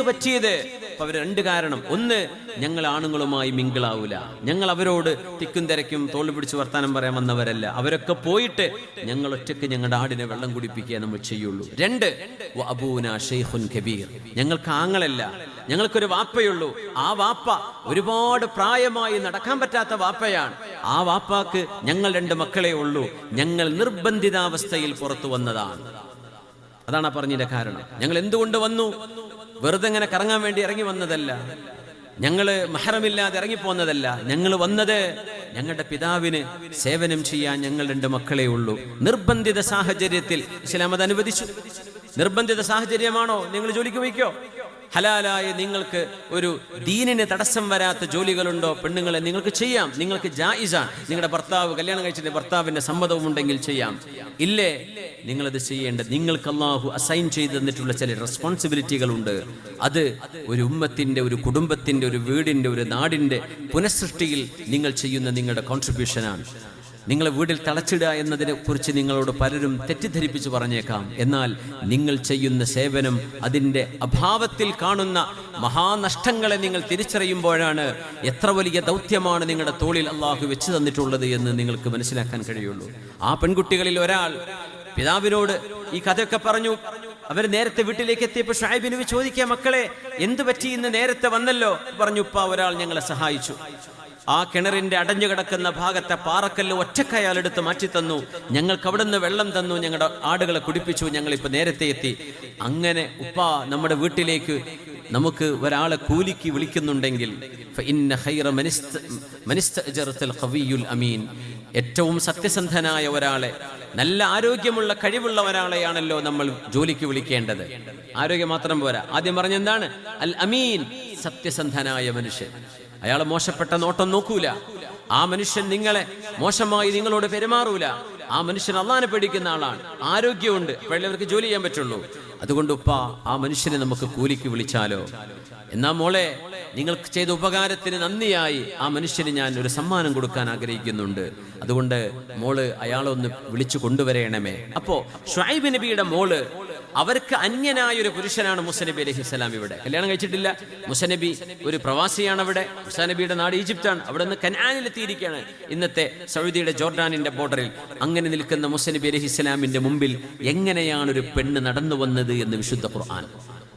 എനിക്ക് പറ്റിയത്. അപ്പൊ അവർ രണ്ട് കാരണം. ഒന്ന് ഞങ്ങൾ ആണുങ്ങളുമായി മിങ്കിളാവൂല. ഞങ്ങൾ അവരോട് തിക്കും തിരക്കും തോൾ പിടിച്ച് വർത്താനം പറയാൻ വന്നവരല്ല. അവരൊക്കെ പോയിട്ട് ഞങ്ങൾ ഒറ്റയ്ക്ക് ഞങ്ങളുടെ ആടിനെ വെള്ളം കുടിപ്പിക്കുക നമ്മൾ ചെയ്യുള്ളൂ. രണ്ട് അബൂന കബീർ. ഞങ്ങൾക്ക് ആങ്ങളല്ല. ഞങ്ങൾക്കൊരു വാപ്പയുള്ളൂ. ആ വാപ്പ ഒരുപാട് പ്രായമായി നടക്കാൻ പറ്റാത്ത വാപ്പയാണ്. ആ വാപ്പാക്ക് ഞങ്ങൾ രണ്ട് മക്കളെ ഉള്ളൂ. ഞങ്ങൾ നിർബന്ധിതാവസ്ഥയിൽ പുറത്തു വന്നതാണ്. അതാണ് പറഞ്ഞതിന്റെ കാരണം. ഞങ്ങൾ എന്തുകൊണ്ട് വന്നു? വെറുതെ ഇങ്ങനെ കറങ്ങാൻ വേണ്ടി ഇറങ്ങി വന്നതല്ല. ഞങ്ങൾ മഹറമില്ലാതെ ഇറങ്ങിപ്പോന്നതല്ല ഞങ്ങൾ വന്നത് ഞങ്ങളുടെ പിതാവിന് സേവനം ചെയ്യാൻ ഞങ്ങൾ രണ്ട് മക്കളെ ഉള്ളൂ. നിർബന്ധിത സാഹചര്യത്തിൽ ഇസ്ലാം അത് അനുവദിച്ചു നിർബന്ധിത സാഹചര്യമാണോ? നിങ്ങൾ ജോലിക്ക് വയ്ക്കോ ഹലാലായ നിങ്ങൾക്ക് ഒരു ദീനിന് തടസ്സം വരാത്ത ജോലികളുണ്ടോ? പെണ്ണുങ്ങളെ നിങ്ങൾക്ക് ചെയ്യാം. നിങ്ങൾക്ക് ജായിസാണ്. നിങ്ങളുടെ ഭർത്താവ് കല്യാണം കഴിച്ചിട്ട് ഭർത്താവിന്റെ സമ്മതവും ഉണ്ടെങ്കിൽ ചെയ്യാം. ഇല്ലേ? നിങ്ങളത് ചെയ്യേണ്ട. നിങ്ങൾക്ക് അള്ളാഹു അസൈൻ ചെയ്തു തന്നിട്ടുള്ള ചില റെസ്പോൺസിബിലിറ്റികളുണ്ട് അത് ഒരു ഉമ്മത്തിന്റെ ഒരു കുടുംബത്തിന്റെ ഒരു വീടിന്റെ ഒരു നാടിന്റെ പുനഃസൃഷ്ടിയിൽ നിങ്ങൾ ചെയ്യുന്ന നിങ്ങളുടെ കോൺട്രിബ്യൂഷനാണ് നിങ്ങളെ വീട്ടിൽ തളച്ചിടുക എന്നതിനെ കുറിച്ച് നിങ്ങളോട് പലരും തെറ്റിദ്ധരിപ്പിച്ച് പറഞ്ഞേക്കാം. എന്നാൽ നിങ്ങൾ ചെയ്യുന്ന സേവനം അതിന്റെ അഭാവത്തിൽ കാണുന്ന മഹാനഷ്ടങ്ങളെ നിങ്ങൾ തിരിച്ചറിയുമ്പോഴാണ് എത്ര വലിയ ദൗത്യമാണ് നിങ്ങളുടെ തോളിൽ അള്ളാഹു വെച്ച് തന്നിട്ടുള്ളത് എന്ന് നിങ്ങൾക്ക് മനസ്സിലാക്കാൻ കഴിയുള്ളൂ. ആ പെൺകുട്ടികളിൽ ഒരാൾ പിതാവിനോട് ഈ കഥയൊക്കെ പറഞ്ഞു. അവർ നേരത്തെ വീട്ടിലേക്ക് എത്തിയപ്പോൾ ഷാഹിബിന് ചോദിക്കുക മക്കളെ എന്ത് പറ്റി ഇന്ന് നേരത്തെ വന്നല്ലോ? പറഞ്ഞു ഉപ്പ ഒരാൾ ഞങ്ങളെ സഹായിച്ചു. ആ കിണറിന്റെ അടഞ്ഞു കിടക്കുന്ന ഭാഗത്തെ പാറക്കല്ല് ഒറ്റക്കയാൽ എടുത്ത് മാറ്റി തന്നു. ഞങ്ങൾക്ക് അവിടെ നിന്ന് വെള്ളം തന്നു. ഞങ്ങളുടെ ആടുകളെ കുടിപ്പിച്ചു. ഞങ്ങൾ ഇപ്പൊ നേരത്തെ എത്തി. അങ്ങനെ ഉപ്പ നമ്മുടെ വീട്ടിലേക്ക് നമുക്ക് ഒരാളെ കൂലിക്ക് വിളിക്കുന്നുണ്ടെങ്കിൽ അമീൻ. ഏറ്റവും സത്യസന്ധനായ ഒരാളെ നല്ല ആരോഗ്യമുള്ള കഴിവുള്ള ഒരാളെയാണല്ലോ നമ്മൾ ജോലിക്ക് വിളിക്കേണ്ടത്. ആരോഗ്യം മാത്രം പോരാ. ആദ്യം പറഞ്ഞെന്താണ്? അൽ അമീൻ. സത്യസന്ധനായ മനുഷ്യൻ. അയാൾ മോശപ്പെട്ട നോട്ടം നോക്കൂല. ആ മനുഷ്യൻ നിങ്ങളെ മോശമായി നിങ്ങളോട് പെരുമാറൂല. ആ മനുഷ്യൻ അള്ളാനെ പേടിക്കുന്ന ആളാണ്. ആരോഗ്യമുണ്ട്. അപ്പോഴേ ജോലി ചെയ്യാൻ പറ്റുള്ളൂ. അതുകൊണ്ട് ഉപ്പ ആ മനുഷ്യനെ നമുക്ക് കൂലിക്ക് വിളിച്ചാലോ? എന്നാ മോളെ നിങ്ങൾക്ക് ചെയ്ത ഉപകാരത്തിന് നന്ദിയായി. ആ മനുഷ്യന് ഞാൻ ഒരു സമ്മാനം കൊടുക്കാൻ ആഗ്രഹിക്കുന്നുണ്ട്. അതുകൊണ്ട് മോൾ അയാളൊന്ന് വിളിച്ചു കൊണ്ടുവരയണമേ അപ്പോ ഷായിബ് നബിയുടെ മോൾ അവർക്ക് അന്യനായ ഒരു പുരുഷനാണ് മുസനബി അലഹി സ്വലാം ഇവിടെ. കല്യാണം കഴിച്ചിട്ടില്ല. മുസനബി ഒരു പ്രവാസിയാണ് അവിടെ. മുസാനബിയുടെ നാട് ഈജിപ്താണ് അവിടെ നിന്ന് കനാനിലെത്തിയിരിക്കുകയാണ് ഇന്നത്തെ സൗദിയുടെ ജോർഡാനിന്റെ ബോർഡറിൽ അങ്ങനെ നിൽക്കുന്ന മുസനബി അലഹി സ്വലാമിന്റെ മുമ്പിൽ എങ്ങനെയാണ് ഒരു പെണ്ണ് നടന്നു വന്നത് എന്ന് വിശുദ്ധ ഖുർആൻ.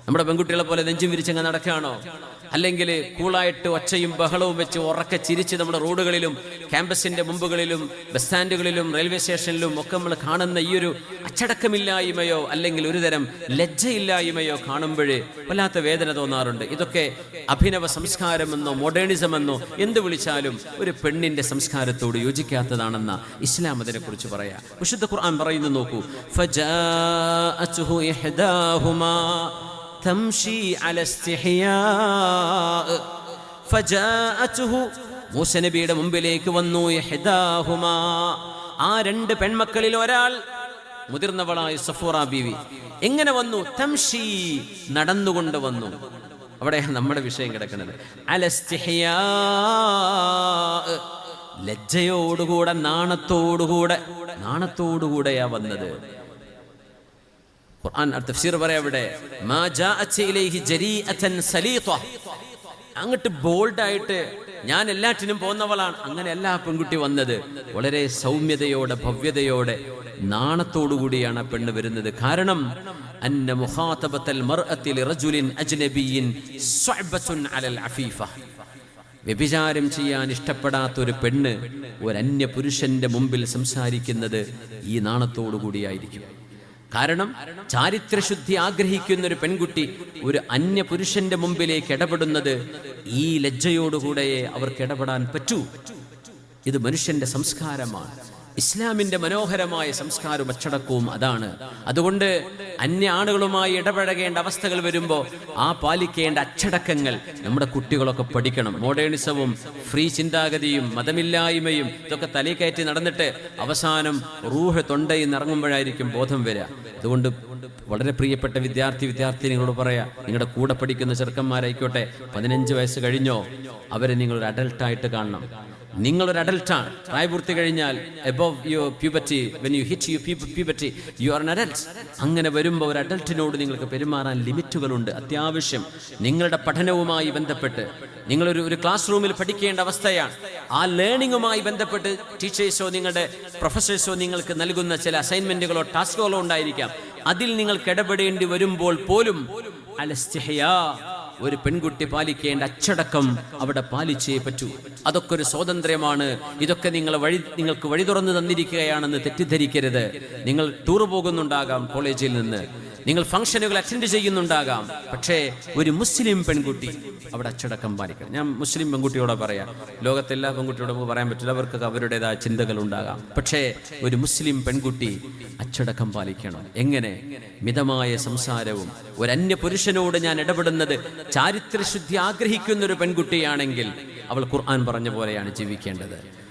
നമ്മുടെ പെൺകുട്ടികളെ പോലെ നെഞ്ചും വിരിച്ചങ്ങ് നടക്കുകയാണോ? അല്ലെങ്കിൽ കൂളായിട്ട് ഒച്ചയും ബഹളവും വെച്ച് ഉറക്കെ ചിരിച്ച് നമ്മുടെ റോഡുകളിലും ക്യാമ്പസിന്റെ മുമ്പുകളിലും ബസ് സ്റ്റാൻഡുകളിലും റെയിൽവേ സ്റ്റേഷനിലും ഒക്കെ നമ്മൾ കാണുന്ന ഈ ഒരു അച്ചടക്കമില്ലായ്മയോ അല്ലെങ്കിൽ ഒരുതരം ലജ്ജയില്ലായ്മയോ കാണുമ്പോഴേ വല്ലാത്ത വേദന തോന്നാറുണ്ട്. ഇതൊക്കെ അഭിനവ സംസ്കാരമെന്നോ മോഡേണിസമെന്നോ എന്ത് വിളിച്ചാലും ഒരു പെണ്ണിന്റെ സംസ്കാരത്തോട് യോജിക്കാത്തതാണെന്ന ഇസ്ലാം അതിനെക്കുറിച്ച് പറയാം. വിശുദ്ധ ഖുർആൻ പറയുന്നു നോക്കൂ تمشي على استحياء فجاءته മൂസ നബിയുടെ മുമ്പിലേക്ക് വന്നു യഹ്ദാഹുമാ ആ രണ്ട് പെൺമക്കളിൽ ഒരാൾ മുതിർന്നവളായ സഫൂറ ബീവി എങ്ങനെ വന്നു തംഷി നടന്നുകൊണ്ട് വന്നു അവിടെ നമ്മുടെ വിഷയം കിടക്കുന്നത് അലസ്തിഹ്യാ ലജ്ജയോടുകൂടെ നാണത്തോടുകൂടെ നാണത്തോടുകൂടെയാ വന്നത് ഖുർആൻ തഫ്സീർ പറയാ ഇവിടെ ഇലൈഹി ജരീഅതൻ സലീത. അങ്ങോട്ട് ബോൾഡായിട്ട് ഞാൻ എല്ലാറ്റിനും പോന്നവളാണ് അങ്ങനെ എല്ലാ പെൺകുട്ടി വന്നത് വളരെ സൗമ്യതയോടെ ഭവ്യതയോടെ നാണത്തോടുകൂടിയാണ് ആ പെണ്ണ് വരുന്നത്. കാരണം അന്ന മുഖാതബത്തൽ മർഅത്തി ലിറജുലിൻ അജ്നബിയിൻ സ്വഅബത്തുൻ അലൽ അഫീഫ. വ്യഭിചാരം ചെയ്യാൻ ഇഷ്ടപ്പെടാത്ത ഒരു പെണ്ണ് ഒരു അന്യ പുരുഷന്റെ മുമ്പിൽ സംസാരിക്കുന്നത് ഈ നാണത്തോടു കൂടിയായിരിക്കും. കാരണം ചാരിത്രശുദ്ധി ആഗ്രഹിക്കുന്ന ഒരു പെൺകുട്ടി ഒരു അന്യ പുരുഷന്റെ മുമ്പിലേക്ക് ഇടപെടുന്നത് ഈ ലജ്ജയോടുകൂടെയേ അവർക്ക് ഇടപെടാൻ പറ്റൂ. ഇത് മനുഷ്യന്റെ സംസ്കാരമാണ്. ഇസ്ലാമിന്റെ മനോഹരമായ സംസ്കാരവും അച്ചടക്കവും അതാണ്. അതുകൊണ്ട് അന്യ ആളുകളുമായി ഇടപഴകേണ്ട അവസ്ഥകൾ വരുമ്പോൾ ആ പാലിക്കേണ്ട അച്ചടക്കങ്ങൾ നമ്മുടെ കുട്ടികളൊക്കെ പഠിക്കണം. മോഡേണിസവും ഫ്രീ ചിന്താഗതിയും മതമില്ലായ്മയും ഇതൊക്കെ തലയിൽ നടന്നിട്ട് അവസാനം റൂഹ് തൊണ്ടയിൽ നിറങ്ങുമ്പോഴായിരിക്കും ബോധം വരിക. അതുകൊണ്ട് വളരെ പ്രിയപ്പെട്ട വിദ്യാർത്ഥി വിദ്യാർത്ഥിനികളോട് പറയാ നിങ്ങളുടെ കൂടെ പഠിക്കുന്ന ചെറുക്കന്മാരായിക്കോട്ടെ പതിനഞ്ച് വയസ്സ് കഴിഞ്ഞോ അവരെ നിങ്ങൾ അഡൽട്ടായിട്ട് കാണണം. നിങ്ങളൊരു അഡൽട്ടാണ് പ്രായപൂർത്തി കഴിഞ്ഞാൽ above your puberty when you hit you puberty you are adult അങ്ങനെ വരുമ്പോൾ ഒരു അഡൽട്ടിനോട് നിങ്ങൾക്ക് പെരുമാറാൻ ലിമിറ്റുകളുണ്ട്. അത്യാവശ്യം നിങ്ങളുടെ പഠനവുമായി ബന്ധപ്പെട്ട് നിങ്ങളൊരു ഒരു ക്ലാസ് റൂമിൽ പഠിക്കേണ്ട അവസ്ഥയാണ്. ആ ലേണിങ്ങുമായി ബന്ധപ്പെട്ട് ടീച്ചേഴ്സോ നിങ്ങളുടെ പ്രൊഫസേഴ്സോ നിങ്ങൾക്ക് നൽകുന്ന ചില അസൈൻമെന്റുകളോ ടാസ്കുകളോ ഉണ്ടായിരിക്കാം. അതിൽ നിങ്ങൾക്ക് ഇടപെടേണ്ടി വരുമ്പോൾ പോലും ഒരു പെൺകുട്ടി പാലിക്കേണ്ട അച്ചടക്കം അവിടെ പാലിച്ചേ പറ്റൂ. അതൊക്കെ ഒരു സ്വാതന്ത്ര്യമാണ്. ഇതൊക്കെ നിങ്ങൾ വഴി നിങ്ങൾക്ക് വഴി തുറന്നു തന്നിരിക്കുകയാണെന്ന് തെറ്റിദ്ധരിക്കരുത്. നിങ്ങൾ ടൂർ പോകുന്നുണ്ടാകാം കോളേജിൽ നിന്ന്. നിങ്ങൾ ഫംഗ്ഷനുകൾ അറ്റൻഡ് ചെയ്യുന്നുണ്ടാകാം. പക്ഷേ ഒരു മുസ്ലിം പെൺകുട്ടി അവിടെ അച്ചടക്കം പാലിക്കണം. ഞാൻ മുസ്ലിം പെൺകുട്ടിയോടെ പറയാം. ലോകത്തെല്ലാ പെൺകുട്ടിയോടും പറയാൻ പറ്റില്ല. അവർക്ക് അവരുടേതായ ചിന്തകൾ ഉണ്ടാകാം. പക്ഷേ ഒരു മുസ്ലിം പെൺകുട്ടി അച്ചടക്കം പാലിക്കണം. എങ്ങനെ? മിതമായ സംസാരവും. ഒരു അന്യ പുരുഷനോട് ഞാൻ ഇടപെടുന്നത് ചാരിത്രശുദ്ധി ആഗ്രഹിക്കുന്ന ഒരു പെൺകുട്ടിയാണെങ്കിൽ അവൾ ഖുർആൻ പറഞ്ഞ പോലെയാണ് ജീവിക്കേണ്ടത്.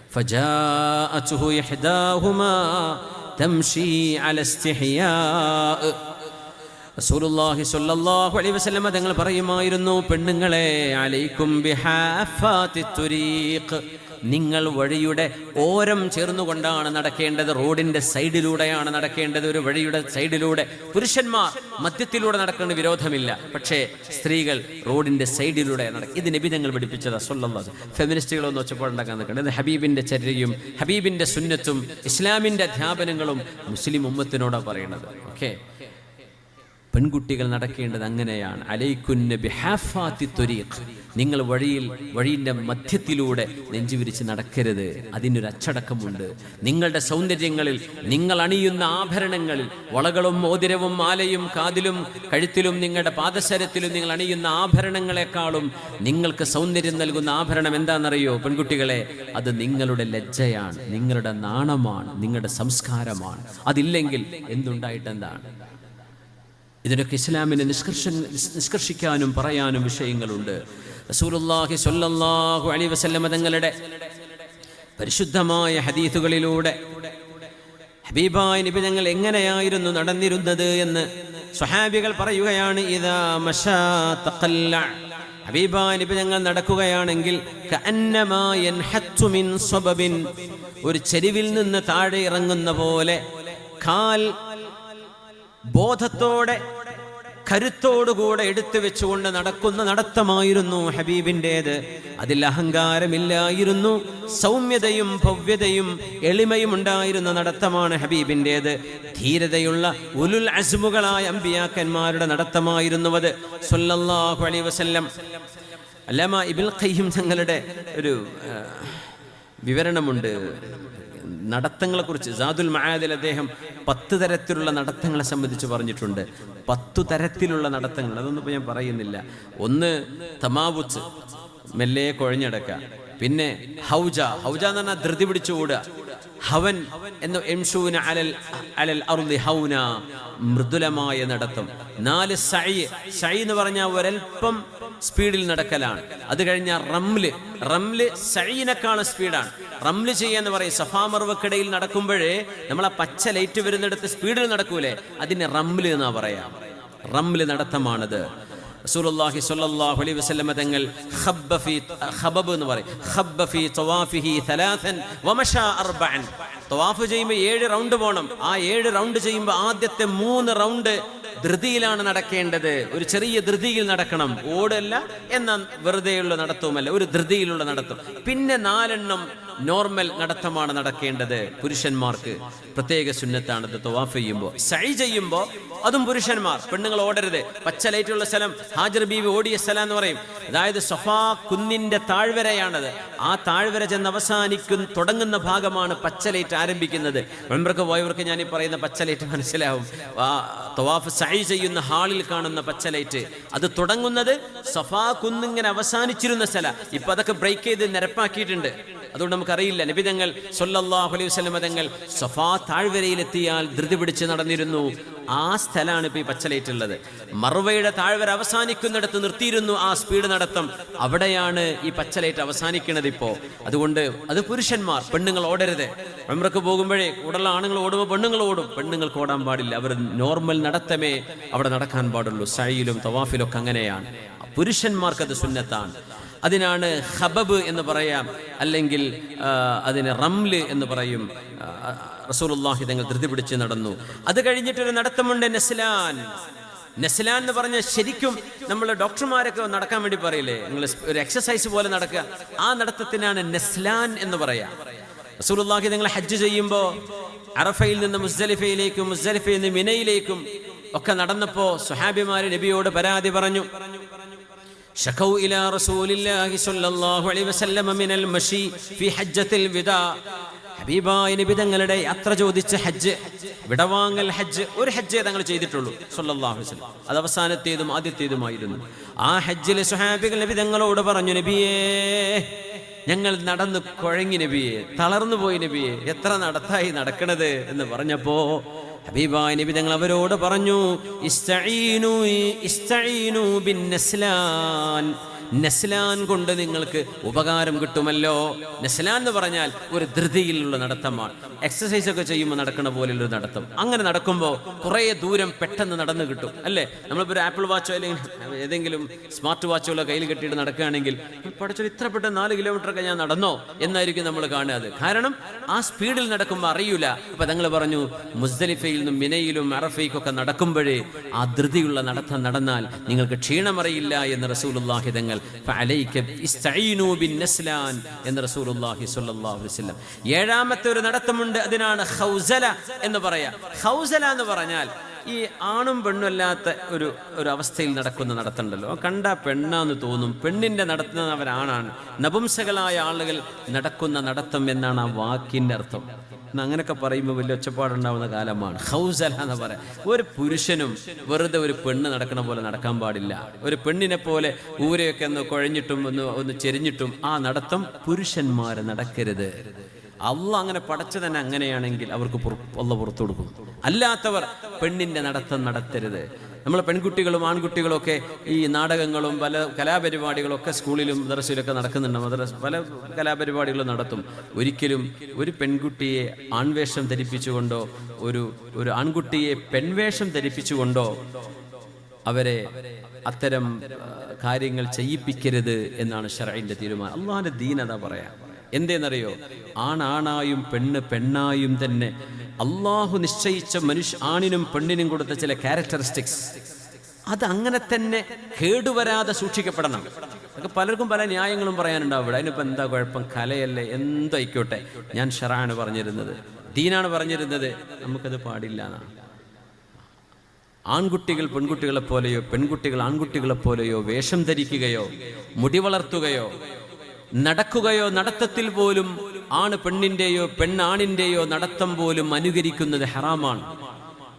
തങ്ങൾ പറയുമായിരുന്നു പെണ്ണുങ്ങളെ അലൈക്കും ബിഹാഫാത്തി തുരീഖ്. നിങ്ങൾ വഴിയുടെ ഓരം ചേർന്നുകൊണ്ടാണ് നടക്കേണ്ടത്. റോഡിന്റെ സൈഡിലൂടെയാണ് നടക്കേണ്ടത്. ഒരു വഴിയുടെ സൈഡിലൂടെ പുരുഷന്മാർ മധ്യത്തിലൂടെ നടക്കേണ്ട വിരോധമില്ല. പക്ഷേ സ്ത്രീകൾ റോഡിന്റെ സൈഡിലൂടെ നടക്കും ഇത് നബി തങ്ങൾ പഠിപ്പിച്ചത് സല്ലല്ലാഹു ഫെമിനിസ്റ്റുകളൊന്നും ഒച്ചപ്പാടുണ്ടാക്കാൻ നിൽക്കുന്നത് ഇത് ഹബീബിന്റെ ചര്യയും ഹബീബിന്റെ സുന്നത്തും ഇസ്ലാമിന്റെ അധ്യാപനങ്ങളും മുസ്ലിം ഉമ്മത്തിനോടാണ് പറയുന്നത് ഓക്കെ? പെൺകുട്ടികൾ നടക്കേണ്ടത് അങ്ങനെയാണ്. നിങ്ങൾ വഴിയിൽ വഴിയിന്റെ മധ്യത്തിലൂടെ നെഞ്ചുവിരിച്ച് നടക്കരുത്. അതിനൊരു അച്ചടക്കമുണ്ട്. നിങ്ങളുടെ സൗന്ദര്യങ്ങളിൽ നിങ്ങൾ അണിയുന്ന ആഭരണങ്ങളിൽ വളകളും മോതിരവും മാലയും കാതിലും കഴുത്തിലും നിങ്ങളുടെ പാദശരത്തിലും നിങ്ങൾ അണിയുന്ന ആഭരണങ്ങളെക്കാളും നിങ്ങൾക്ക് സൗന്ദര്യം നൽകുന്ന ആഭരണം എന്താണെന്നറിയോ പെൺകുട്ടികളെ? അത് നിങ്ങളുടെ ലജ്ജയാണ്. നിങ്ങളുടെ നാണമാണ്. നിങ്ങളുടെ സംസ്കാരമാണ്. അതില്ലെങ്കിൽ എന്തുണ്ടായിട്ടെന്താണ്? ഇതിനൊക്കെ ഇസ്ലാമിനെ നിഷ്കർഷ നിഷ്കർഷിക്കാനും പറയാനും വിഷയങ്ങളുണ്ട്. റസൂലുള്ളാഹി സ്വല്ലല്ലാഹു അലൈഹി വസല്ലമ തങ്ങളുടെ പരിശുദ്ധമായ ഹദീസുകളിലൂടെ ഹബീബായ നബി എങ്ങനെയായിരുന്നു നടന്നിരുന്നത് എന്ന് സ്വഹാബികൾ പറയുകയാണ് തഖല്ല. ഹബീബായ നബി തങ്ങൾ നടക്കുകയാണെങ്കിൽ ഒരു ചെരിവിൽ നിന്ന് താഴെ ഇറങ്ങുന്ന പോലെ കാൽ ബോധത്തോടെ കരുത്തോടുകൂടെ എടുത്തു വെച്ചുകൊണ്ട് നടക്കുന്ന നടത്തമായിരുന്നു ഹബീബിന്റേത്. അതിൽ അഹങ്കാരമില്ലായിരുന്നു സൗമ്യതയും ഭവ്യതയും എളിമയും ഉണ്ടായിരുന്ന നടത്തമാണ് ഹബീബിന്റേത്. ധീരതയുള്ള ഉലുൽ അസ്മുകളായ അമ്പിയാക്കന്മാരുടെ നടത്തമായിരുന്നു അത്. സല്ലല്ലാഹു അലൈഹി വസല്ലം. അല്ലാമ ഇബിൽ ഖയ്യം തങ്ങളുടെ ഒരു വിവരണമുണ്ട്. നടത്തങ്ങളെക്കുറിച്ച് സാദുൽ മഹാദിൽ അദ്ദേഹം പത്ത് തരത്തിലുള്ള നടത്തങ്ങളെ സംബന്ധിച്ച് പറഞ്ഞിട്ടുണ്ട്. പത്തു തരത്തിലുള്ള നടത്തങ്ങൾ അതൊന്നും ഇപ്പോൾ ഞാൻ പറയുന്നില്ല. ഒന്ന് തമാവുച്ച് മെല്ലെ കുഴഞ്ഞടക്കുക. പിന്നെ ഹൗജ ഹൗജ എന്ന് പറഞ്ഞാൽ ധൃതി പിടിച്ചു ഓടുക. ഹവൻ എന്ന എംഷൂന അലൽ അലൽ അറുതി ഹൗന മൃദുലമായ നടത്തം. നാല് സൈ സൈ എന്ന് പറഞ്ഞാൽ ഒരൽപ്പം സ്പീഡിൽ നടക്കലാണ്. അത് കഴിഞ്ഞാൽ റംൽ റംൽ സൈനേക്കാളും സ്പീഡാണ്. റംൽ ചെയ്യാന്ന് പറയും. സഫാമർവക്കിടയിൽ നടക്കുമ്പോഴേ നമ്മൾ ആ പച്ച ലൈറ്റ് വരുന്നിടത്ത് സ്പീഡിൽ നടക്കൂലേ? അതിന് റംൽ എന്നാ പറയാം. റംൽ നടത്തമാണത്. റസൂലുള്ളാഹി സ്വല്ലല്ലാഹു അലൈഹി വസല്ലമ തങ്ങൾ ഖബ്ബ ഖബബ് എന്ന് പറയും. ഖബ്ബ തവാഫിഹി തലാസൻ വമശാ അർബഅൻ. തവാഫ് ചെയ്യുമ്പോൾ ഏഴ് റൗണ്ട് പോകണം ആ ഏഴ് റൗണ്ട് ചെയ്യുമ്പോൾ ആദ്യത്തെ മൂന്ന് റൗണ്ട് ധൃതിയിലാണ് നടക്കേണ്ടത്. ഒരു ചെറിയ ധൃതിയിൽ നടക്കണം. ഓടല്ല എന്ന വെറുതെയുള്ള നടത്തവുമല്ല ഒരു ധൃതിയിലുള്ള നടത്തും. പിന്നെ നാലെണ്ണം നോർമൽ നടത്തമാണ് നടക്കേണ്ടത് പുരുഷന്മാർക്ക്. പ്രത്യേക സുന്നത്താണത് തവാഫ് ചെയ്യുമ്പോൾ സൈ ചെയ്യുമ്പോൾ അതും പുരുഷന്മാർ. പെണ്ണുങ്ങൾ ഓടരുത്. പച്ച ലൈറ്റുള്ള സ്ഥലം. ഹാജർ ബീവി ഓടിയ സ്ഥലം എന്ന് പറയും. അതായത് സഫാ കുന്നിന്റെ താഴ്വരയാണത്. ആ താഴ്വര ചെന്ന് അവസാനിക്കുന്ന തുടങ്ങുന്ന ഭാഗമാണ് പച്ച ലൈറ്റ് ആരംഭിക്കുന്നത്. മെമ്പർക്ക് പോയവർക്ക് ഞാൻ ഈ പറയുന്ന പച്ച ലൈറ്റ് മനസ്സിലാവും. ആ തവാഫ് സൈ ചെയ്യുന്ന ഹാളിൽ കാണുന്ന പച്ച ലൈറ്റ് അത് തുടങ്ങുന്നത് സഫാ കുന്നിങ്ങനെ അവസാനിച്ചിരുന്ന സ്ഥലം. ഇപ്പൊ അതൊക്കെ ബ്രേക്ക് ചെയ്ത് നിരപ്പാക്കിയിട്ടുണ്ട്. അതുകൊണ്ട് നമുക്കറിയില്ല. നബിതങ്ങൾ സൊല്ലാഹു അലൈഹി വസ്ലമ തങ്ങൾ സഫാ താഴ്വരയിലെത്തിയാൽ ധൃതി പിടിച്ച് നടന്നിരുന്നു. ആ സ്ഥലമാണ് ഇപ്പൊ ഈ പച്ചലേറ്റുള്ളത്. മറുവയുടെ താഴ്വര അവസാനിക്കുന്നിടത്ത് നിർത്തിയിരുന്നു ആ സ്പീഡ് നടത്തം. അവിടെയാണ് ഈ പച്ചലേറ്റ് അവസാനിക്കുന്നത് ഇപ്പോ. അതുകൊണ്ട് അത് പുരുഷന്മാർ പെണ്ണുങ്ങൾ ഓടരുത്. മെമ്പർക്ക് പോകുമ്പോഴേ കൂടുതൽ ആണുങ്ങൾ ഓടുമ്പോൾ പെണ്ണുങ്ങൾ ഓടും. പെണ്ണുങ്ങൾക്ക് ഓടാൻ പാടില്ല. അവർ നോർമൽ നടത്തമേ അവിടെ നടക്കാൻ പാടുള്ളൂ. സഴിയിലും തവാഫിലും ഒക്കെ അങ്ങനെയാണ്. പുരുഷന്മാർക്ക് അത് സുന്നത്താണ്. അതിനാണ് ഹബബ് എന്ന് പറയാം. അല്ലെങ്കിൽ അതിന് റംൽ എന്ന് പറയും. റസൂലുള്ളാഹി തങ്ങൾ ധൃതി പിടിച്ച് നടന്നു. അത് കഴിഞ്ഞിട്ടൊരു നടത്തമുണ്ട് നെസ്ലാൻ. നെസ്ലാൻ എന്ന് പറഞ്ഞ ശരിക്കും നമ്മൾ ഡോക്ടർമാരൊക്കെ നടക്കാൻ വേണ്ടി പറയില്ലേ? നിങ്ങൾ ഒരു എക്സസൈസ് പോലെ നടക്കുക. ആ നടത്തത്തിനാണ് നെസ്ലാൻ എന്ന് പറയാം. റസൂലുള്ളാഹി തങ്ങൾ ഹജ്ജ് ചെയ്യുമ്പോൾ അറഫയിൽ നിന്ന് മുസ്ദലിഫയിലേക്കും മുസ്ദലിഫയിൽ നിന്ന് മിനയിലേക്കും ഒക്കെ നടന്നപ്പോൾ സുഹാബിമാര് നബിയോട് പരാതി പറഞ്ഞു. شكوا إلى رسول الله صلى الله عليه وسلم من المشي في حجة الوداع ഹബീബായ നബി തങ്ങളുടെ യാത്ര ചോദിച്ച ഹജ്ജ് വിടവാങ്ങൽ ഹജ്ജ് ഒരു ഹജ്ജേ തങ്ങൾ ചെയ്തിട്ടുള്ളൂ സല്ലല്ലാഹു അലൈഹി വസല്ലം അത് അവസാനത്തേതും ആദ്യത്തേതുമായിരുന്നു ആ ഹജ്ജിലെ സുഹാബികൾ നബി തങ്ങളോട് പറഞ്ഞു നബിയേ ഞങ്ങൾ നടന്ന് കുഴങ്ങി നബിയെ തളർന്നു പോയി നബിയെ എത്ര നടത്തായി നടക്കണത് എന്ന് പറഞ്ഞപ്പോ ഹബീബായ നബി തങ്ങൾ അവരോട് പറഞ്ഞു ഇസ്തഈനു ഇസ്തഈനു ബിൻ നസ്ലാൻ. നസ്ലാൻ കൊണ്ട് നിങ്ങൾക്ക് ഉപകാരം കിട്ടുമല്ലോ. നെസ്ലാൻ എന്ന് പറഞ്ഞാൽ ഒരു ധൃതിയിലുള്ള നടത്തമാണ്. എക്സസൈസ് ഒക്കെ ചെയ്യുമ്പോൾ നടക്കുന്ന പോലെയുള്ള നടത്തം. അങ്ങനെ നടക്കുമ്പോൾ കുറേ ദൂരം പെട്ടെന്ന് നടന്നു കിട്ടും അല്ലേ? നമ്മളിപ്പോൾ ഒരു ആപ്പിൾ വാച്ചോ അല്ലെങ്കിൽ ഏതെങ്കിലും സ്മാർട്ട് വാച്ചുകളോ കയ്യിൽ കെട്ടിയിട്ട് നടക്കുകയാണെങ്കിൽ പഠിച്ചൊരു ഇത്ര പെട്ടെന്ന് നാല് കിലോമീറ്റർ ഒക്കെ ഞാൻ നടന്നോ എന്നായിരിക്കും നമ്മൾ കാണുന്നത് കാരണം ആ സ്പീഡിൽ നടക്കുമ്പോൾ അറിയൂല. അപ്പൊ തങ്ങൾ പറഞ്ഞു മുസ്ദലിഫയിൽ നിന്നും മിനയിലും അറഫയ്ക്കൊക്കെ നടക്കുമ്പോഴേ ആ ധൃതിയുള്ള നടത്തം നടന്നാൽ നിങ്ങൾക്ക് ക്ഷീണമറിയില്ല എന്ന് റസൂലുള്ളാഹി തങ്ങൾ എന്ന് റസൂലുള്ളാഹി സ്വല്ലല്ലാഹു അലൈഹി വസല്ലം. ഏഴാമത്തെ ഒരു നടത്തമുണ്ട് അതിനാണ് ഹൗസല എന്ന് പറയാ. ഖൗസല എന്ന് പറഞ്ഞാൽ ഈ ആണും പെണ്ണും അല്ലാത്ത ഒരു ഒരു അവസ്ഥയിൽ നടക്കുന്ന നടത്തണ്ടല്ലോ. കണ്ട പെണ്ണാന്ന് തോന്നും. പെണ്ണിന്റെ നടത്തുന്നവരാണാണ് നപുംസകളായ ആളുകൾ നടക്കുന്ന നടത്തം എന്നാണ് ആ വാക്കിന്റെ അർത്ഥം. അങ്ങനെയൊക്കെ പറയുമ്പോൾ വലിയ ഒച്ചപ്പാടുണ്ടാവുന്ന കാലമാണ്. ഹൗസല എന്ന് പറയാം. ഒരു പുരുഷനും വെറുതെ ഒരു പെണ്ണ് നടക്കണ പോലെ നടക്കാൻ പാടില്ല. ഒരു പെണ്ണിനെ പോലെ ഊരയൊക്കെ ഒന്ന് കുഴഞ്ഞിട്ടും ഒന്ന് ഒന്ന് ചെരിഞ്ഞിട്ടും ആ നടത്തം പുരുഷന്മാര് നടക്കരുത്. അള്ള അങ്ങനെ പടച്ചു തന്നെ അങ്ങനെയാണെങ്കിൽ അവർക്ക് അള്ള പുറത്തു കൊടുക്കും. അല്ലാത്തവർ പെണ്ണിന്റെ നടത്തം നടത്തരുത്. നമ്മളെ പെൺകുട്ടികളും ആൺകുട്ടികളും ഒക്കെ ഈ നാടകങ്ങളും പല കലാപരിപാടികളും ഒക്കെ സ്കൂളിലും മദ്രസയിലൊക്കെ നടക്കുന്നുണ്ട്. മദ്രസ പല കലാപരിപാടികളും നടത്തും. ഒരിക്കലും ഒരു പെൺകുട്ടിയെ ആൺവേഷം ധരിപ്പിച്ചുകൊണ്ടോ ഒരു ഒരു ആൺകുട്ടിയെ പെൺവേഷം ധരിപ്പിച്ചുകൊണ്ടോ അവരെ അത്തരം കാര്യങ്ങൾ ചെയ്യിപ്പിക്കരുത് എന്നാണ് ഷറൈന്റെ തീരുമാനം. അള്ളാഹാന്റെ ദീനത പറയാം. എന്തേന്നറിയോ? ആണാണായും പെണ്ണ് പെണ്ണായും തന്നെ. അള്ളാഹു നിശ്ചയിച്ച മനുഷ്യ ആണിനും പെണ്ണിനും കൊടുത്ത ചില ക്യാരക്ടറിസ്റ്റിക്സ് അത് അങ്ങനെ തന്നെ കേടുവരാതെ സൂക്ഷിക്കപ്പെടണം. പലർക്കും പല ന്യായങ്ങളും പറയാനുണ്ടാവും ഇവിടെ അതിനിപ്പോൾ എന്താ കുഴപ്പം? കലയല്ലേ? എന്തായിക്കോട്ടെ? ഞാൻ ഷറാണ് പറഞ്ഞിരുന്നത്. ദീനാണ് പറഞ്ഞിരുന്നത്. നമുക്കത് പാടില്ല ആൺകുട്ടികൾ പെൺകുട്ടികളെ പോലെയോ പെൺകുട്ടികൾ ആൺകുട്ടികളെ പോലെയോ വേഷം ധരിക്കുകയോ മുടി വളർത്തുകയോ നടക്കുകയോ നടത്തത്തിൽ പോലും ആണ് പെണ്ണിന്റെയോ പെണ്ണാണിന്റെയോ നടത്തം പോലും അനുകരിക്കുന്നത് ഹറാമാണ്.